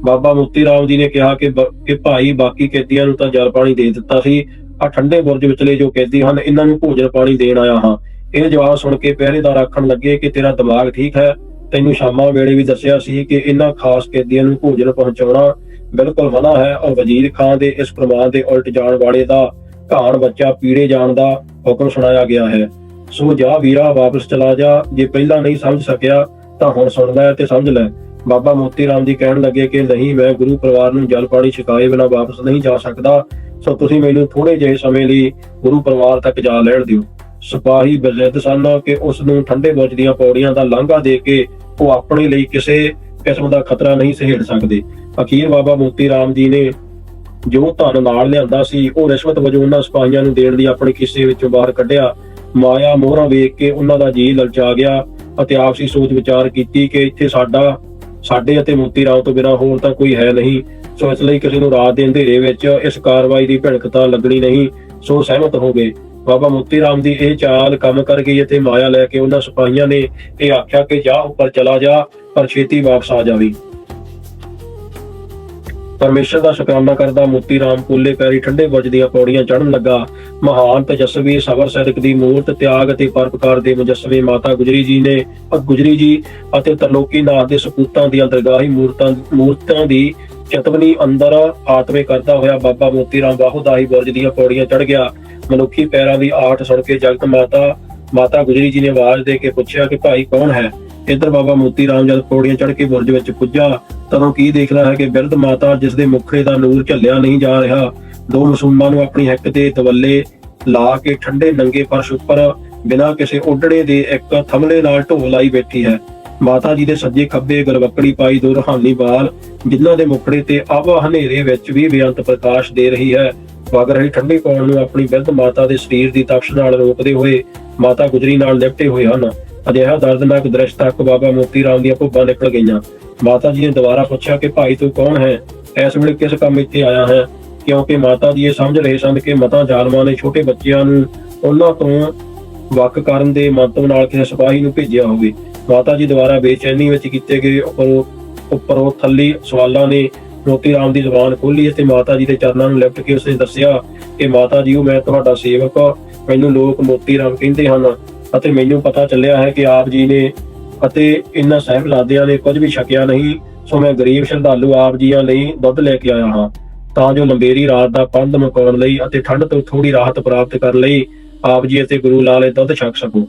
ਬਾਬਾ ਮੋਤੀ ਰਾਮ ਜੀ ਨੇ ਕਿਹਾ ਕਿ ਕਿ ਭਾਈ ਬਾਕੀ ਕੈਦੀਆਂ ਨੂੰ ਤਾਂ ਜਲ ਪਾਣੀ ਦੇ ਦਿੱਤਾ ਸੀ ਆ ਠੰਡੇ ਬੁਰਜ ਵਿਚਲੇ ਜੋ ਕੈਦੀ ਹਨ, ਇਹਨਾਂ ਨੂੰ ਭੋਜਨ ਪਾਣੀ ਦੇਣ ਆਇਆ ਹਾਂ। ਇਹ ਜਵਾਬ ਸੁਣ ਕੇ ਪਹਿਰੇਦਾਰ ਆਖਣ ਲੱਗੇ ਕਿ ਤੇਰਾ ਦਿਮਾਗ ਠੀਕ ਹੈ। ਤੈਨੂੰ ਸ਼ਾਮਾਂ ਵੇਲੇ ਵੀ ਦੱਸਿਆ ਸੀ ਕਿ ਇਹਨਾਂ ਖਾਸ ਕੈਦੀਆਂ ਨੂੰ ਭੋਜਨ ਪਹੁੰਚਾਉਣਾ ਬਿਲਕੁਲ ਮਨਾ ਹੈ ਔਰ ਵਜ਼ੀਰ ਖਾਨ ਦੇ ਇਸ ਪ੍ਰਮਾਣ ਦੇ ਉਲਟ ਜਾਣ ਵਾਲੇ ਦਾ, ਘਾਣ ਬੱਚਾ ਪੀੜੇ ਜਾਣ ਦਾ ਹੁਕਮ ਸੁਣਾਇਆ ਗਿਆ ਹੈ। ਸੋ ਜਾ ਵੀਰਾ ਵਾਪਸ ਚਲਾ ਜਾ, ਜੇ ਪਹਿਲਾਂ ਨਹੀਂ ਸਮਝ ਸਕਿਆ ਤਾਂ ਹੁਣ ਸੁਣ ਲੈ ਤੇ ਸਮਝ ਲੈ। ਬਾਬਾ ਮੋਤੀ ਰਾਮ ਜੀ ਕਹਿਣ ਲੱਗੇ ਕਿ ਨਹੀਂ, ਮੈਂ ਗੁਰੂ ਪਰਿਵਾਰ ਨੂੰ ਜਲ ਪਾਣੀ ਛਕਾਏ ਬਿਨਾਂ ਵਾਪਸ ਨਹੀਂ ਜਾ ਸਕਦਾ, ਸੋ ਤੁਸੀਂ ਮੈਨੂੰ ਥੋੜੇ ਜਿਹੇ ਸਮੇਂ ਲਈ ਗੁਰੂ ਪਰਿਵਾਰ ਤੱਕ ਜਾ ਲੈਣ ਦਿਓ। ਸਿਪਾਹੀ ਬਜ਼ਿੱਦ ਸਨ ਕਿ ਉਸ ਨੂੰ ਠੰਡੇ ਬੁਰਜ ਦੀਆਂ ਪੌੜੀਆਂ ਦਾ ਲਾਂਘਾ ਦੇ ਕੇ ਉਹ ਆਪਣੇ ਲਈ ਕਿਸੇ ਕਿਸਮ ਦਾ ਖਤਰਾ ਨਹੀਂ ਸਹੇੜ ਸਕਦੇ। ਅਖੀਰ ਬਾਬਾ ਮੋਤੀ ਰਾਮ ਜੀ ਨੇ ਜੋ ਧਨ ਨਾਲ ਲਿਆਂਦਾ ਸੀ, ਉਹ ਰਿਸ਼ਵਤ ਵਜੋਂ ਉਹਨਾਂ ਸਿਪਾਹੀਆਂ ਨੂੰ ਦੇਣ ਲਈ ਆਪਣੇ ਕਿੱਸੇ ਵਿੱਚੋਂ ਬਾਹਰ ਕੱਢਿਆ। ਮਾਇਆ ਮੋਹਰਾ ਵੇਖ ਕੇ ਉਹਨਾਂ ਦਾ ਜੀ ਲਲਚਾ ਗਿਆ ਅਤੇ ਆਪਸੀ ਸੋਚ ਵਿਚਾਰ ਕੀਤੀ ਕਿ ਇੱਥੇ ਸਾਡਾ ਸਾਡੇ ਅਤੇ ਮੋਤੀ ਰਾਮ ਤੋਂ ਬਿਨਾਂ ਹੋਰ ਤਾਂ ਕੋਈ ਹੈ ਨਹੀਂ। ਸੋ ਇਸ ਲਈ ਕਿਸੇ ਨੂੰ ਰਾਤ ਦੇ ਅੰਧੇਰੇ ਵਿੱਚ ਇਸ ਕਾਰਵਾਈ ਦੀ ਭਿਣਕ ਤਾਂ ਲੱਗਣੀ ਨਹੀਂ। ਸੋ ਸਹਿਮਤ ਹੋ ਗਏ ਬਾਬਾ ਮੋਤੀ ਰਾਮ ਦੀ ਇਹ ਚਾਲ ਕੰਮ ਕਰ ਗਈ ਅਤੇ ਮਾਇਆ ਲੈ ਕੇ ਉਹਨਾਂ ਸਿਪਾਹੀਆਂ ਨੇ ਇਹ ਆਖਿਆ ਕਿ ਜਾ ਉੱਪਰ ਚਲਾ ਜਾ, ਪਰ ਛੇਤੀ ਵਾਪਸ ਆ ਜਾਵੀਂ। ਪਰਮੇਸ਼ਰ ਦਾ ਸ਼ੁਕਰਾਨਾ ਕਰਦਾ ਮੋਤੀ ਰਾਮ ਕੋਲੇ ਪੈਰੀ ਠੰਡੇ ਬੁਰਜ ਦੀਆਂ ਪੌੜੀਆਂ ਚੜਨ ਲੱਗਾ। ਮਹਾਨ ਤਜਸਵੀ ਸਬਰ ਸਦਕ ਦੀ ਮੂਰਤ, ਤਿਆਗ ਅਤੇ ਪਰਪਕਾਰ ਦੇ ਮੁਜੱਸਮੇ ਮਾਤਾ ਗੁਜਰੀ ਜੀ ਨੇ ਗੁਜਰੀ ਜੀ ਅਤੇ ਤਰਲੋਕੀ ਨਾਥ ਦੇ ਸਪੂਤਾਂ ਦੀਆਂ ਦਰਗਾਹੀ ਮੂਰਤਾਂ ਮੂਰਤਾਂ ਦੀ ਚਤਵਨੀ ਅੰਦਰ ਆਤਮੇ ਕਰਦਾ ਹੋਇਆ ਬਾਬਾ ਮੋਤੀ ਰਾਮ ਬਾਹੂਦਾਈ ਬੁਰਜ ਦੀਆਂ ਪੌੜੀਆਂ ਚੜ ਗਿਆ। ਮਨੁੱਖੀ ਪੈਰਾਂ ਦੀ ਆਹਟ ਸੁਣ ਕੇ ਜਗਤ ਮਾਤਾ ਮਾਤਾ ਗੁਜਰੀ ਜੀ ਨੇ ਆਵਾਜ਼ ਦੇ ਕੇ ਪੁੱਛਿਆ ਕਿ ਭਾਈ ਕੌਣ ਹੈ? ਇੱਧਰ ਬਾਬਾ ਮੋਤੀ ਰਾਮ ਜਦ ਪੌੜੀਆਂ ਚੜ੍ਹ ਕੇ ਬੁਰਜ ਵਿੱਚ ਪੁੱਜਾ, ਤਦੋਂ ਕੀ ਦੇਖਦਾ ਹੈ ਕਿ ਬਿਰਧ ਮਾਤਾ ਜਿਸ ਦੇ ਮੁਖੜੇ ਦਾ ਨੂਰ ਝੱਲਿਆ ਨਹੀਂ ਜਾ ਰਿਹਾ, ਦੋ ਮਸੂਮਾਂ ਨੂੰ ਆਪਣੀ ਹਿੱਕ ਤੇ ਦਵੱਲੇ ਲਾ ਕੇ ਠੰਡੇ ਨੰਗੇ ਫਰਸ਼ ਉੱਪਰ ਬਿਨਾਂ ਕਿਸੇ ਓਡੜੇ ਦੇ ਇੱਕ ਥਮਲੇ ਨਾਲ ਢੋਲ ਲਾਈ ਬੈਠੀ ਹੈ। ਮਾਤਾ ਜੀ ਦੇ ਸੱਜੇ ਖੱਬੇ ਗਲਵੱਕੜੀ ਪਾਈ ਦੋ ਰਹਾਨੀ ਬਾਲ ਜਿਨ੍ਹਾਂ ਦੇ ਮੁਖੜੇ ਤੇ ਆਵਾ ਹਨੇਰੇ ਵਿੱਚ ਵੀ ਬੇਅੰਤ ਪ੍ਰਕਾਸ਼ ਦੇ ਰਹੀ ਹੈ। ਵਗ ਰਹੀ ਠੰਡੀ ਪੌਣ ਨੂੰ ਆਪਣੀ ਬਿਰਧ ਮਾਤਾ ਦੇ ਸਰੀਰ ਦੀ ਤਪਸ਼ ਨਾਲ ਰੋਕਦੇ ਹੋਏ ਮਾਤਾ ਗੁਜਰੀ ਨਾਲ ਲਿਪਟੇ ਹੋਏ ਹਨ। ਅਜਿਹਾ ਦਰਦਨਾਕ ਦ੍ਰਿਸ਼ ਤੱਕ ਬਾਬਾ ਮੋਤੀ ਰਾਮ ਦੀਆਂ ਭੁੱਬਾਂ ਨਿਕਲ ਗਈਆਂ। ਮਾਤਾ ਜੀ ਨੇ ਦੁਬਾਰਾ ਪੁੱਛਿਆ ਕਿ ਭਾਈ ਤੂੰ ਕੌਣ ਹੈ? ਇਸ ਵੇਲੇ ਕਿਸ ਕੰਮ ਇੱਥੇ ਆਇਆ ਹੈ? ਕਿਉਂਕਿ ਮਾਤਾ ਜੀ ਇਹ ਸਮਝ ਰਹੇ ਸਨ ਕਿ ਮਤਾ ਜ਼ਾਲਮਾਂ ਨੇ ਛੋਟੇ ਬੱਚਿਆਂ ਨੂੰ ਉਹਨਾਂ ਤੋਂ ਵੱਖ ਕਰਨ ਦੇ ਮੰਤਵ ਨਾਲ ਕਿਸੇ ਸਿਪਾਹੀ ਨੂੰ ਭੇਜਿਆ ਹੋਵੇ। ਮਾਤਾ ਜੀ ਦੁਆਰਾ ਬੇਚੈਨੀ ਵਿੱਚ ਕੀਤੇ ਗਏ ਉੱਪਰੋਂ ਉੱਪਰੋਂ ਥੱਲੇ ਸਵਾਲਾਂ ਨੇ ਮੋਤੀ ਰਾਮ ਦੀ ਜ਼ੁਬਾਨ ਖੋਲੀ ਅਤੇ ਮਾਤਾ ਜੀ ਦੇ ਚਰਨਾਂ ਨੂੰ ਲਿਪਟ ਕੇ ਉਸਨੇ ਦੱਸਿਆ ਕਿ ਮਾਤਾ ਜੀ ਉਹ ਮੈਂ ਤੁਹਾਡਾ ਸੇਵਕ ਮੈਨੂੰ ਲੋਕ ਮੋਤੀ ਰਾਮ ਕਹਿੰਦੇ ਹਨ। ਅਤੇ ਮੈਨੂੰ ਪਤਾ ਚੱਲਿਆ ਹੈ ਕਿ ਆਪ ਜੀ ਨੇ ਅਤੇ ਇਹਨਾਂ ਸਾਹਿਬਜ਼ਾਦਿਆਂ ਨੇ ਕੁਝ ਵੀ ਛਕਿਆ ਨਹੀਂ, ਸੋ ਮੈਂ ਗਰੀਬ ਸ਼ਰਧਾਲੂ ਆਪ ਜੀਆਂ ਲਈ ਦੁੱਧ ਲੈ ਕੇ ਆਇਆ ਹਾਂ। ਤਾਂ ਜੋ ਲੰਬੇਰੀ ਰਾਤ ਦਾ ਪੰਧ ਮੁਕਾਉਣ ਲਈ ਅਤੇ ਠੰਡ ਤੋਂ ਥੋੜੀ ਰਾਹਤ ਪ੍ਰਾਪਤ ਕਰਨ ਲਈ ਆਪ ਜੀ ਅਤੇ ਗੁਰੂ ਲਾਲੇ ਦੁੱਧ ਛਕ ਸਕੋ।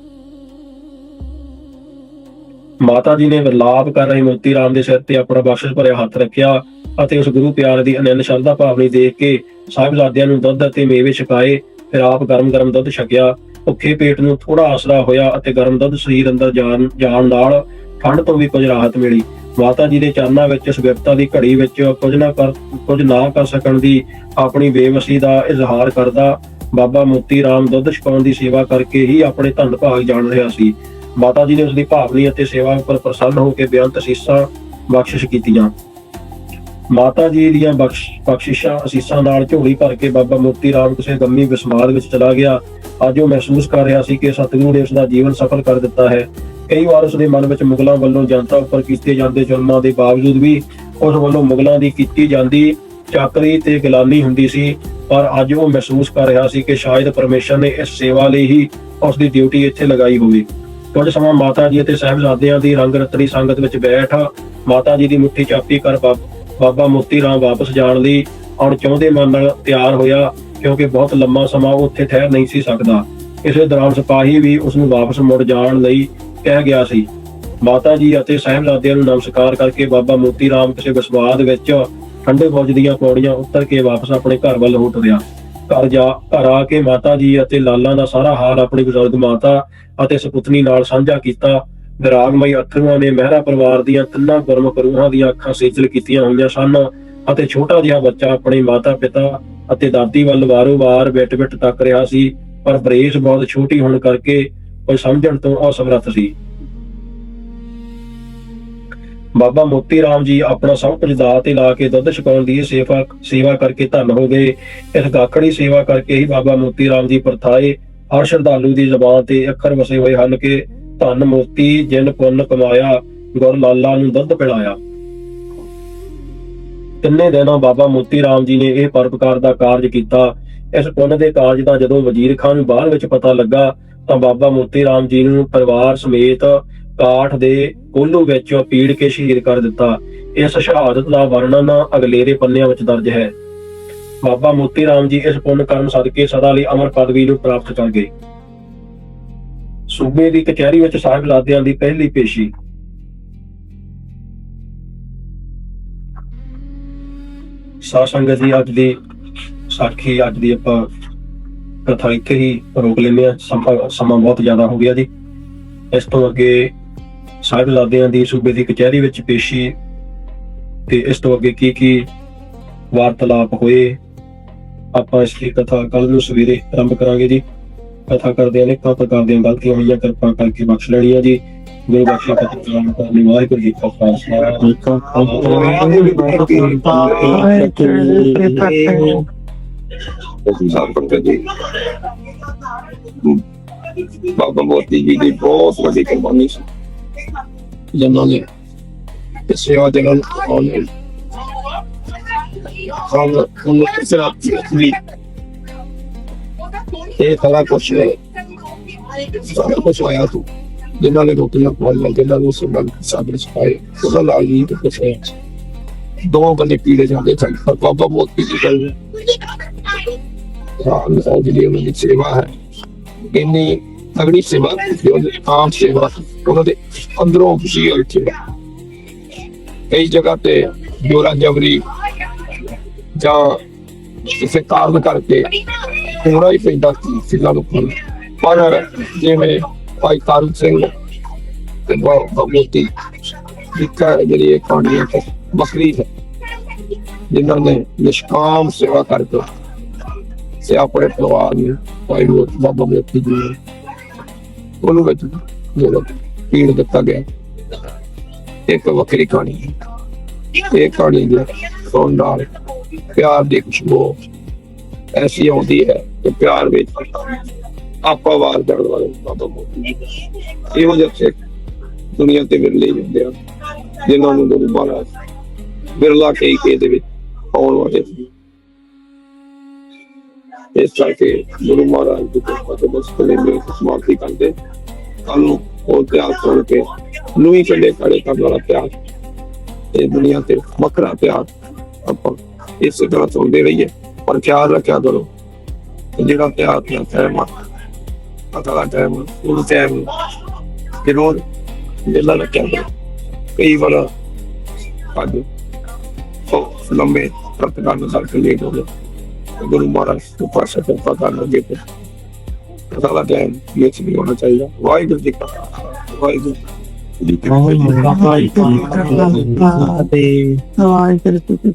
ਮਾਤਾ ਜੀ ਨੇ ਵਿਰਲਾਪ ਕਰ ਰਹੇ ਮੋਤੀ ਰਾਮ ਦੇ ਸਿਰ ਤੇ ਆਪਣਾ ਬਖਸ਼ਿਸ਼ ਭਰਿਆ ਹੱਥ ਰੱਖਿਆ ਅਤੇ ਉਸ ਗੁਰੂ ਪਿਆਰ ਦੀ ਅਨੰਦ ਸ਼ਰਧਾ ਭਾਵਨੀ ਦੇਖ ਕੇ ਸਾਹਿਬਜ਼ਾਦਿਆਂ ਨੂੰ ਦੁੱਧ ਅਤੇ ਮੇਵੇ ਛਕਾਏ, ਫਿਰ ਆਪ ਗਰਮ-ਗਰਮ ਦੁੱਧ ਛਕਿਆ ਭੁੱਖੇ ਪੇਟ ਨੂੰ ਥੋੜਾ ਆਸਰਾ ਹੋਇਆ ਅਤੇ ਗਰਮ ਦੁੱਧ ਸਰੀਰ ਅੰਦਰ ਜਾਣ ਜਾਣ ਨਾਲ ਠੰਡ ਤੋਂ ਵੀ ਕੁਝ ਰਾਹਤ ਮਿਲੀ। ਮਾਤਾ ਜੀ ਦੇ ਚਰਨਾਂ ਵਿੱਚ ਇਸ ਦੀ ਘੜੀ ਵਿੱਚ ਕੁਝ ਨਾ ਕਰ, ਕੁਝ ਨਾ ਕਰ ਸਕਣ ਦੀ ਆਪਣੀ ਬੇਵਸੀ ਦਾ ਇਜ਼ਹਾਰ ਕਰਦਾ ਬਾਬਾ ਮੋਤੀ ਰਾਮ ਦੁੱਧ ਛਕਾਉਣ ਦੀ ਸੇਵਾ ਕਰਕੇ ਹੀ ਆਪਣੇ ਧੰਨ ਭਾਗ ਜਾਣ ਰਿਹਾ ਸੀ। ਮਾਤਾ ਜੀ ਨੇ ਉਸ ਦੀ ਭਾਵਨੀ ਅਤੇ ਸੇਵਾ ਉੱਪਰ ਪ੍ਰਸੰਨ ਹੋ ਕੇ ਬੇਅੰਤ ਅਸੀਸਾਂ ਬਖਸ਼ਿਸ਼ ਕੀਤੀਆਂ। ਮਾਤਾ ਜੀ ਦੀਆਂ ਬਖਸ਼, ਬਖਸ਼ਿਸ਼ਾਂ, ਅਸੀਸਾਂ ਨਾਲ ਝੋਲੀ ਭਰ ਕੇ ਬਾਬਾ ਮੋਤੀ ਰਾਮ ਕਿਸੇ ਗੰਮੀ ਵਿਸਮਾਦ ਵਿੱਚ ਚਲਾ ਗਿਆ। ਅੱਜ ਉਹ ਮਹਿਸੂਸ ਕਰ ਰਿਹਾ ਸੀ ਕਿ ਸਤਿਗੁਰੂ ਨੇ ਉਸ ਦਾ ਜੀਵਨ ਸਫਲ ਕਰ ਦਿੱਤਾ ਹੈ। ਕਈ ਵਾਰ ਉਸ ਦੇ ਮਨ ਵਿੱਚ ਮੁਗਲਾਂ ਵੱਲੋਂ ਜਨਤਾ ਉੱਪਰ ਕੀਤੇ ਜਾਂਦੇ ਜ਼ੁਲਮਾਂ ਦੇ ਬਾਵਜੂਦ ਵੀ ਉਸ ਵੱਲੋਂ ਮੁਗਲਾਂ ਦੀ ਕੀਤੀ ਜਾਂਦੀ ਚਾਕਰੀ ਤੇ ਗੁਲਾਮੀ ਹੁੰਦੀ ਸੀ। ਪਰ ਅੱਜ ਉਹ ਮਹਿਸੂਸ ਕਰ ਰਿਹਾ ਸੀ ਕਿ ਸ਼ਾਇਦ ਪਰਮੇਸ਼ਰ ਨੇ ਇਸ ਸੇਵਾ ਲਈ ਹੀ ਉਸ ਦੀ ਡਿਊਟੀ ਇੱਥੇ ਲਗਾਈ ਹੋਵੇ। ਕੁਝ ਸਮਾਂ ਮਾਤਾ ਜੀ ਅਤੇ ਸਾਹਿਬਜ਼ਾਦਿਆਂ ਦੀ ਰੰਗ ਰਤਨੀ ਸੰਗਤ ਵਿੱਚ ਬੈਠ ਮਾਤਾ ਜੀ ਦੀ ਮੁੱਠੀ ਚਾਪੀ ਕਰ ਬਾਬਾ ਬਾਬਾ ਮੋਤੀ ਰਾਮ ਵਾਪਸ ਜਾਣ ਲਈ ਔਰ ਚਾਹੁੰਦੇ ਮਨ ਨਾਲ ਤਿਆਰ ਹੋਇਆ, ਕਿਉਂਕਿ ਬਹੁਤ ਲੰਮਾ ਸਮਾਂ ਉਹ ਉੱਥੇ ਠਹਿਰ ਨਹੀਂ ਸੀ ਸਕਦਾ। ਇਸੇ ਦੌਰਾਨ ਸਿਪਾਹੀ ਵੀ ਉਸ ਨੂੰ ਵਾਪਸ ਮੁੜ ਜਾਣ ਲਈ ਕਹਿ ਗਿਆ ਸੀ। ਮਾਤਾ ਜੀ ਅਤੇ ਸਾਹਿਬਜ਼ਾਦਿਆਂ ਨੂੰ ਨਮਸਕਾਰ ਕਰਕੇ ਬਾਬਾ ਮੋਤੀ ਰਾਮ ਕਿਸੇ ਵਿਸਵਾਦ ਵਿੱਚ ਠੰਡੇ ਫੌਜ ਦੀਆਂ ਪੌੜੀਆਂ ਉੱਤਰ ਕੇ ਵਾਪਸ ਆਪਣੇ ਘਰ ਵੱਲ ਹੋ ਤੁਰਿਆ ਘਰ ਜਾ, ਘਰ ਆ ਕੇ ਮਾਤਾ ਜੀ ਅਤੇ ਲਾਲਾਂ ਦਾ ਸਾਰਾ ਹਾਲ ਆਪਣੀ ਬਜ਼ੁਰਗ ਮਾਤਾ ਅਤੇ ਸੁਪੁੱਤਨੀ ਨਾਲ ਸਾਂਝਾ ਕੀਤਾ। ਵਿਰਾਗਮਈ ਅਥਰੂਆਂ ਨੇ ਮਹਿਰਾ ਪਰਿਵਾਰ ਦੀਆਂ ਤਿੰਨਾਂ ਗੁਰਮ ਰੂਹਾਂ ਦੀਆਂ ਅੱਖਾਂ ਸੇਜਲ ਕੀਤੀਆਂ ਹੋਈਆਂ ਸਨ ਅਤੇ ਛੋਟਾ ਜਿਹਾ ਬੱਚਾ ਆਪਣੇ ਮਾਤਾ ਪਿਤਾ ਅਤੇ ਦਾਦੀ ਵੱਲ ਵਾਰੋ-ਵਾਰ ਬਿਟ-ਬਿਟ ਤੱਕ ਰਿਹਾ ਸੀ, ਪਰ ਬਰੇਸ ਬਹੁਤ ਛੋਟੀ ਹੋਣ ਕਰਕੇ ਕੋਈ ਸਮਝਣ ਤੋਂ ਅਸਮਰੱਥ ਸੀ। ਬਾਬਾ ਮੋਤੀ ਰਾਮ ਜੀ ਆਪਣਾ ਸਭ ਕੁਝ ਦਾਅ ਤੇ ਲਾ ਕੇ ਦੁੱਧ ਛਕਾਉਣ ਦੀ ਸੇਵਾ ਸੇਵਾ ਕਰਕੇ ਧੰਨ ਹੋ ਗਏ। ਇਸ ਗਾਖੜੀ ਸੇਵਾ ਕਰਕੇ ਹੀ ਬਾਬਾ ਮੋਤੀ ਰਾਮ ਜੀ ਪਰਥਾਏ ਹਰ ਸ਼ਰਧਾਲੂ ਦੀ ਜ਼ਬਾਨ ਤੇ ਅੱਖਰ ਵਸੇ ਹੋਏ ਹਨ ਕਿ ਧੰਨ ਮੋਤੀ ਜਿਨ ਪੁੰਨ ਕਮਾਇਆ, ਗੁਰ ਲਾਲਾ ਨੂੰ ਦੁੱਧ ਪਿਲਾਇਆ। ਤਿੰਨੇ ਦਿਨਾਂ ਬਾਬਾ ਮੋਤੀ ਰਾਮ ਜੀ ਨੇ ਇਹ ਪਰਪਕਾਰ ਦਾ ਕਾਰਜ ਕੀਤਾ। ਇਸ ਪੁੰਨ ਦੇ ਕਾਰਜ ਦਾ ਜਦੋਂ ਵਜ਼ੀਰ ਖਾਨ ਨੂੰ ਬਾਅਦ ਵਿੱਚ ਪਤਾ ਲੱਗਾ, ਤਾਂ ਬਾਬਾ ਮੋਤੀ ਰਾਮ ਜੀ ਨੂੰ ਪਰਿਵਾਰ ਸਮੇਤ ਕਾਠ ਦੇ ਕੋਲੂ ਵਿੱਚ ਪੀੜ ਕੇ ਸ਼ਹੀਦ ਕਰ ਦਿੱਤਾ। ਇਸ ਸ਼ਹਾਦਤ ਦਾ ਵਰਣਨ ਅਗਲੇਰੇ ਪੰਨਿਆਂ ਵਿੱਚ ਦਰਜ ਹੈ। ਬਾਬਾ ਮੋਤੀ ਰਾਮ ਜੀ ਇਸ ਪੁੰਨ ਕਰਮ ਸਦਕੇ ਸਦਾ ਲਈ ਅਮਰ ਪਦਵੀ ਨੂੰ ਪ੍ਰਾਪਤ ਕਰ ਗਏ। ਸੂਬੇ ਦੀ ਕਚਹਿਰੀ ਵਿੱਚ ਸਾਹਿਬਜ਼ਾਦਿਆਂ ਦੀ ਪਹਿਲੀ ਪੇਸ਼ੀ। ਸਾਧ ਸੰਗਤ ਜੀ, ਅੱਜ ਦੀ ਸਾਖੀ, ਅੱਜ ਦੀ ਆਪਾਂ ਕਥਾ ਇੱਥੇ ਹੀ ਰੋਕ ਲੈਂਦੇ ਆ ਸਮਾਂ ਸਮਾਂ ਬਹੁਤ ਜ਼ਿਆਦਾ ਹੋ ਗਿਆ ਜੀ। ਇਸ ਤੋਂ ਅੱਗੇ ਸਾਹਿਬਜ਼ਾਦਿਆਂ ਦੀ ਸੂਬੇ ਦੀ ਕਚਹਿਰੀ ਵਿੱਚ ਪੇਸ਼ੀ ਤੇ ਇਸ ਤੋਂ ਅੱਗੇ ਕੀ ਕੀ ਵਾਰਤਾਲਾਪ ਹੋਏ, ਆਪਾਂ ਇਸ ਦੀ ਕਥਾ ਕੱਲ ਨੂੰ ਸਵੇਰੇ ਆਰੰਭ ਕਰਾਂਗੇ ਜੀ। ਕਥਾ ਕਰਦੇ ਨੇ ਕਾ ਪ੍ਰਕਾਰ ਦੀਆਂ ਗਲਤੀਆਂ ਹੋਈਆਂ ਕਿਰਪਾ ਕਰਕੇ ਬਖਸ਼ ਲੈਣੀਆਂ ਜੀ? ਗੁਰੂ ਬਖਸ਼ੇ ਕਥਾ ਕਰਨੀ ਵਾਹਿਗੁਰੂ ਜੀ ਕਾ ਖਾਲਸਾ। ਸੰਪਰਕ ਜੀ ਬਾਬਾ ਮੋਤੀ ਜੀ ਦੀ ਬਹੁਤ ਵੱਡੀ ਕੁਰਬਾਨੀ ਸੀ। ਜਿਨ੍ਹਾਂ ਨੇ ਇਸ ਸੇਵਾ ਦੇ ਨਾਲ ਆਉਣੇ ਹਮ ਹਮ ਸਿਰਾ ਵੀ ਇਹ ਸਾਰਾ ਕੁਛ ਸਾਰਾ ਕੁਛ ਆਇਆ ਤੂੰ। ਜਿਨ੍ਹਾਂ ਨੇ ਰੋਟੀਆਂ ਖਵਾਈਆਂ, ਜਿਨ੍ਹਾਂ ਨੂੰ ਸੁਣਨ ਸਾਬਰ ਸਿਖਾਏ ਉਹਨਾਂ ਨਾਲ ਹੀ ਤੇ ਕੁਛ ਹੈ। ਦੋ ਬੰਦੇ ਪੀੜੇ ਜਾਂਦੇ ਸਨ। ਪਰ ਬਾਬਾ ਮੋਤੀ ਜੀ ਗੱਲ ਹਾਂ ਉਹ ਜਿਹੜੀ ਉਹਨਾਂ ਦੀ ਸੇਵਾ ਹੈ। ਇੰਨੀ ਤਗੜੀ ਸੇਵਾ ਜੋ ਆਮ ਸੇਵਾ ਉਹਨਾਂ ਦੇ ਅੰਦਰੋਂ ਖੁਸ਼ੀ ਹੋਈ ਸੀ। ਕਈ ਜਗ੍ਹਾ ਤੇ ਜੋਰਾ ਜਬਰੀ ਜਾਂ ਕਿਸੇ ਕਾਰਨ ਕਰਕੇ ਹੋਣਾ ਹੀ ਪੈਂਦਾ ਸੀ ਸਿੱਲਾ ਨੂੰ ਪਰ ਜਿਵੇਂ ਭਾਈ ਤਾਰੂ ਸਿੰਘ ਤੇ ਬਾਬਾ ਮੋਤੀ ਇੱਕ ਜਿਹੜੀ ਇਹ ਕਹਾਣੀ ਹੈ ਬਕਰੀ ਹੈ, ਜਿਨ੍ਹਾਂ ਨੇ ਨਿਸ਼ਕਾਮ ਸੇਵਾ ਕਰਕੇ ਤੇ ਆਪਣੇ ਪਰਿਵਾਰ ਨੂੰ ਭਾਈ ਨੂੰ ਬਾਬਾ ਮੋਤੀ ਜੀ ਨੇ ਉਹਨੂੰ ਵਿੱਚ ਜਿਹੜਾ ਪੀੜ ਦਿੱਤਾ ਗਿਆ। ਇੱਕ ਵੱਖਰੀ ਕਹਾਣੀ ਹੈ। ਇਹ ਕਹਾਣੀ ਦੇ ਸੁਣਨ ਨਾਲ ਪਿਆਰ ਦੀ ਖੁਸ਼ਬੂ ਐਸੀ ਆਉਂਦੀ ਹੈ ਕਿ ਪਿਆਰ ਵਿੱਚ ਆਪਾ ਵਾਰ ਜਾਣ ਵਾਲੇ ਬਾਬਾ ਮੋਤੀ ਇਹੋ ਜਿਹੇ ਸਿੱਖ ਦੁਨੀਆ ਤੇ ਵਿਰਲੇ ਹੁੰਦੇ ਆ, ਜਿਨ੍ਹਾਂ ਨੂੰ ਗੁਰੂ ਮਹਾਰਾਜ ਵਿਰਲਾ ਕਈ ਕੇ ਦੇ ਵਿੱਚ ਆਉਣ ਵਾਲੇ ਇਸ ਕਰਕੇ ਗੁਰੂ ਮਹਾਰਾਜ ਦੀ ਕਿਰਪਾ ਤੋਂ ਬਸ ਕਲੇ ਮੇਰੇ ਸਮਾਪਤੀ ਕਰਦੇ। ਕੱਲ ਨੂੰ ਉਹ ਪਿਆਰ ਸੁਣ ਕੇ ਨੂੰ ਹੀ ਕੱਲੇ ਖੜੇ ਕਰਨ ਵਾਲਾ ਪਿਆਰ ਇਹ ਦੁਨੀਆ ਤੇ ਵੱਖਰਾ ਪਿਆਰ ਆਪਾਂ ਇਸੇ ਤਰ੍ਹਾਂ ਸੁਣਦੇ ਰਹੀਏ। ਪਰ ਖਿਆਲ ਰੱਖਿਆ ਕਰੋ। ਜਿਹੜਾ ਪਿਆਰ ਦਾ ਟਾਈਮ ਪਤਾ ਦਾ ਟਾਈਮ ਉਹ ਟਾਈਮ ਜ਼ਰੂਰ ਜਿਹੜਾ ਰੱਖਿਆ ਕਰੋ ਕਈ ਵਾਰ ਅੱਜ ਉਹ ਲੰਬੇ ਪ੍ਰਤਿਕਾਰ ਨੂੰ ਕਰਕੇ ਲੇਟ ਹੋ ਗਏ। ਗੁਰੂ ਮਹਾਰਾਜ ਦੇ ਪਾਸੇ ਤੋਂ ਪਤਾ ਲੱਗੇ ਤੇ ਪਤਾ ਲੱਗਾ ਇਹ ਨਹੀਂ ਹੋਣਾ ਚਾਹੀਦਾ। ਵਾਹਿਗੁਰੂ ਜੀ ਕਾ ਖਾਲਸਾ, ਵਾਹਿਗੁਰੂ ਜੀ ਕੀ ਫਤਿਹ। ਤੇ ਵਾਹਿਗੁਰੂ ਜੀ ਕੀ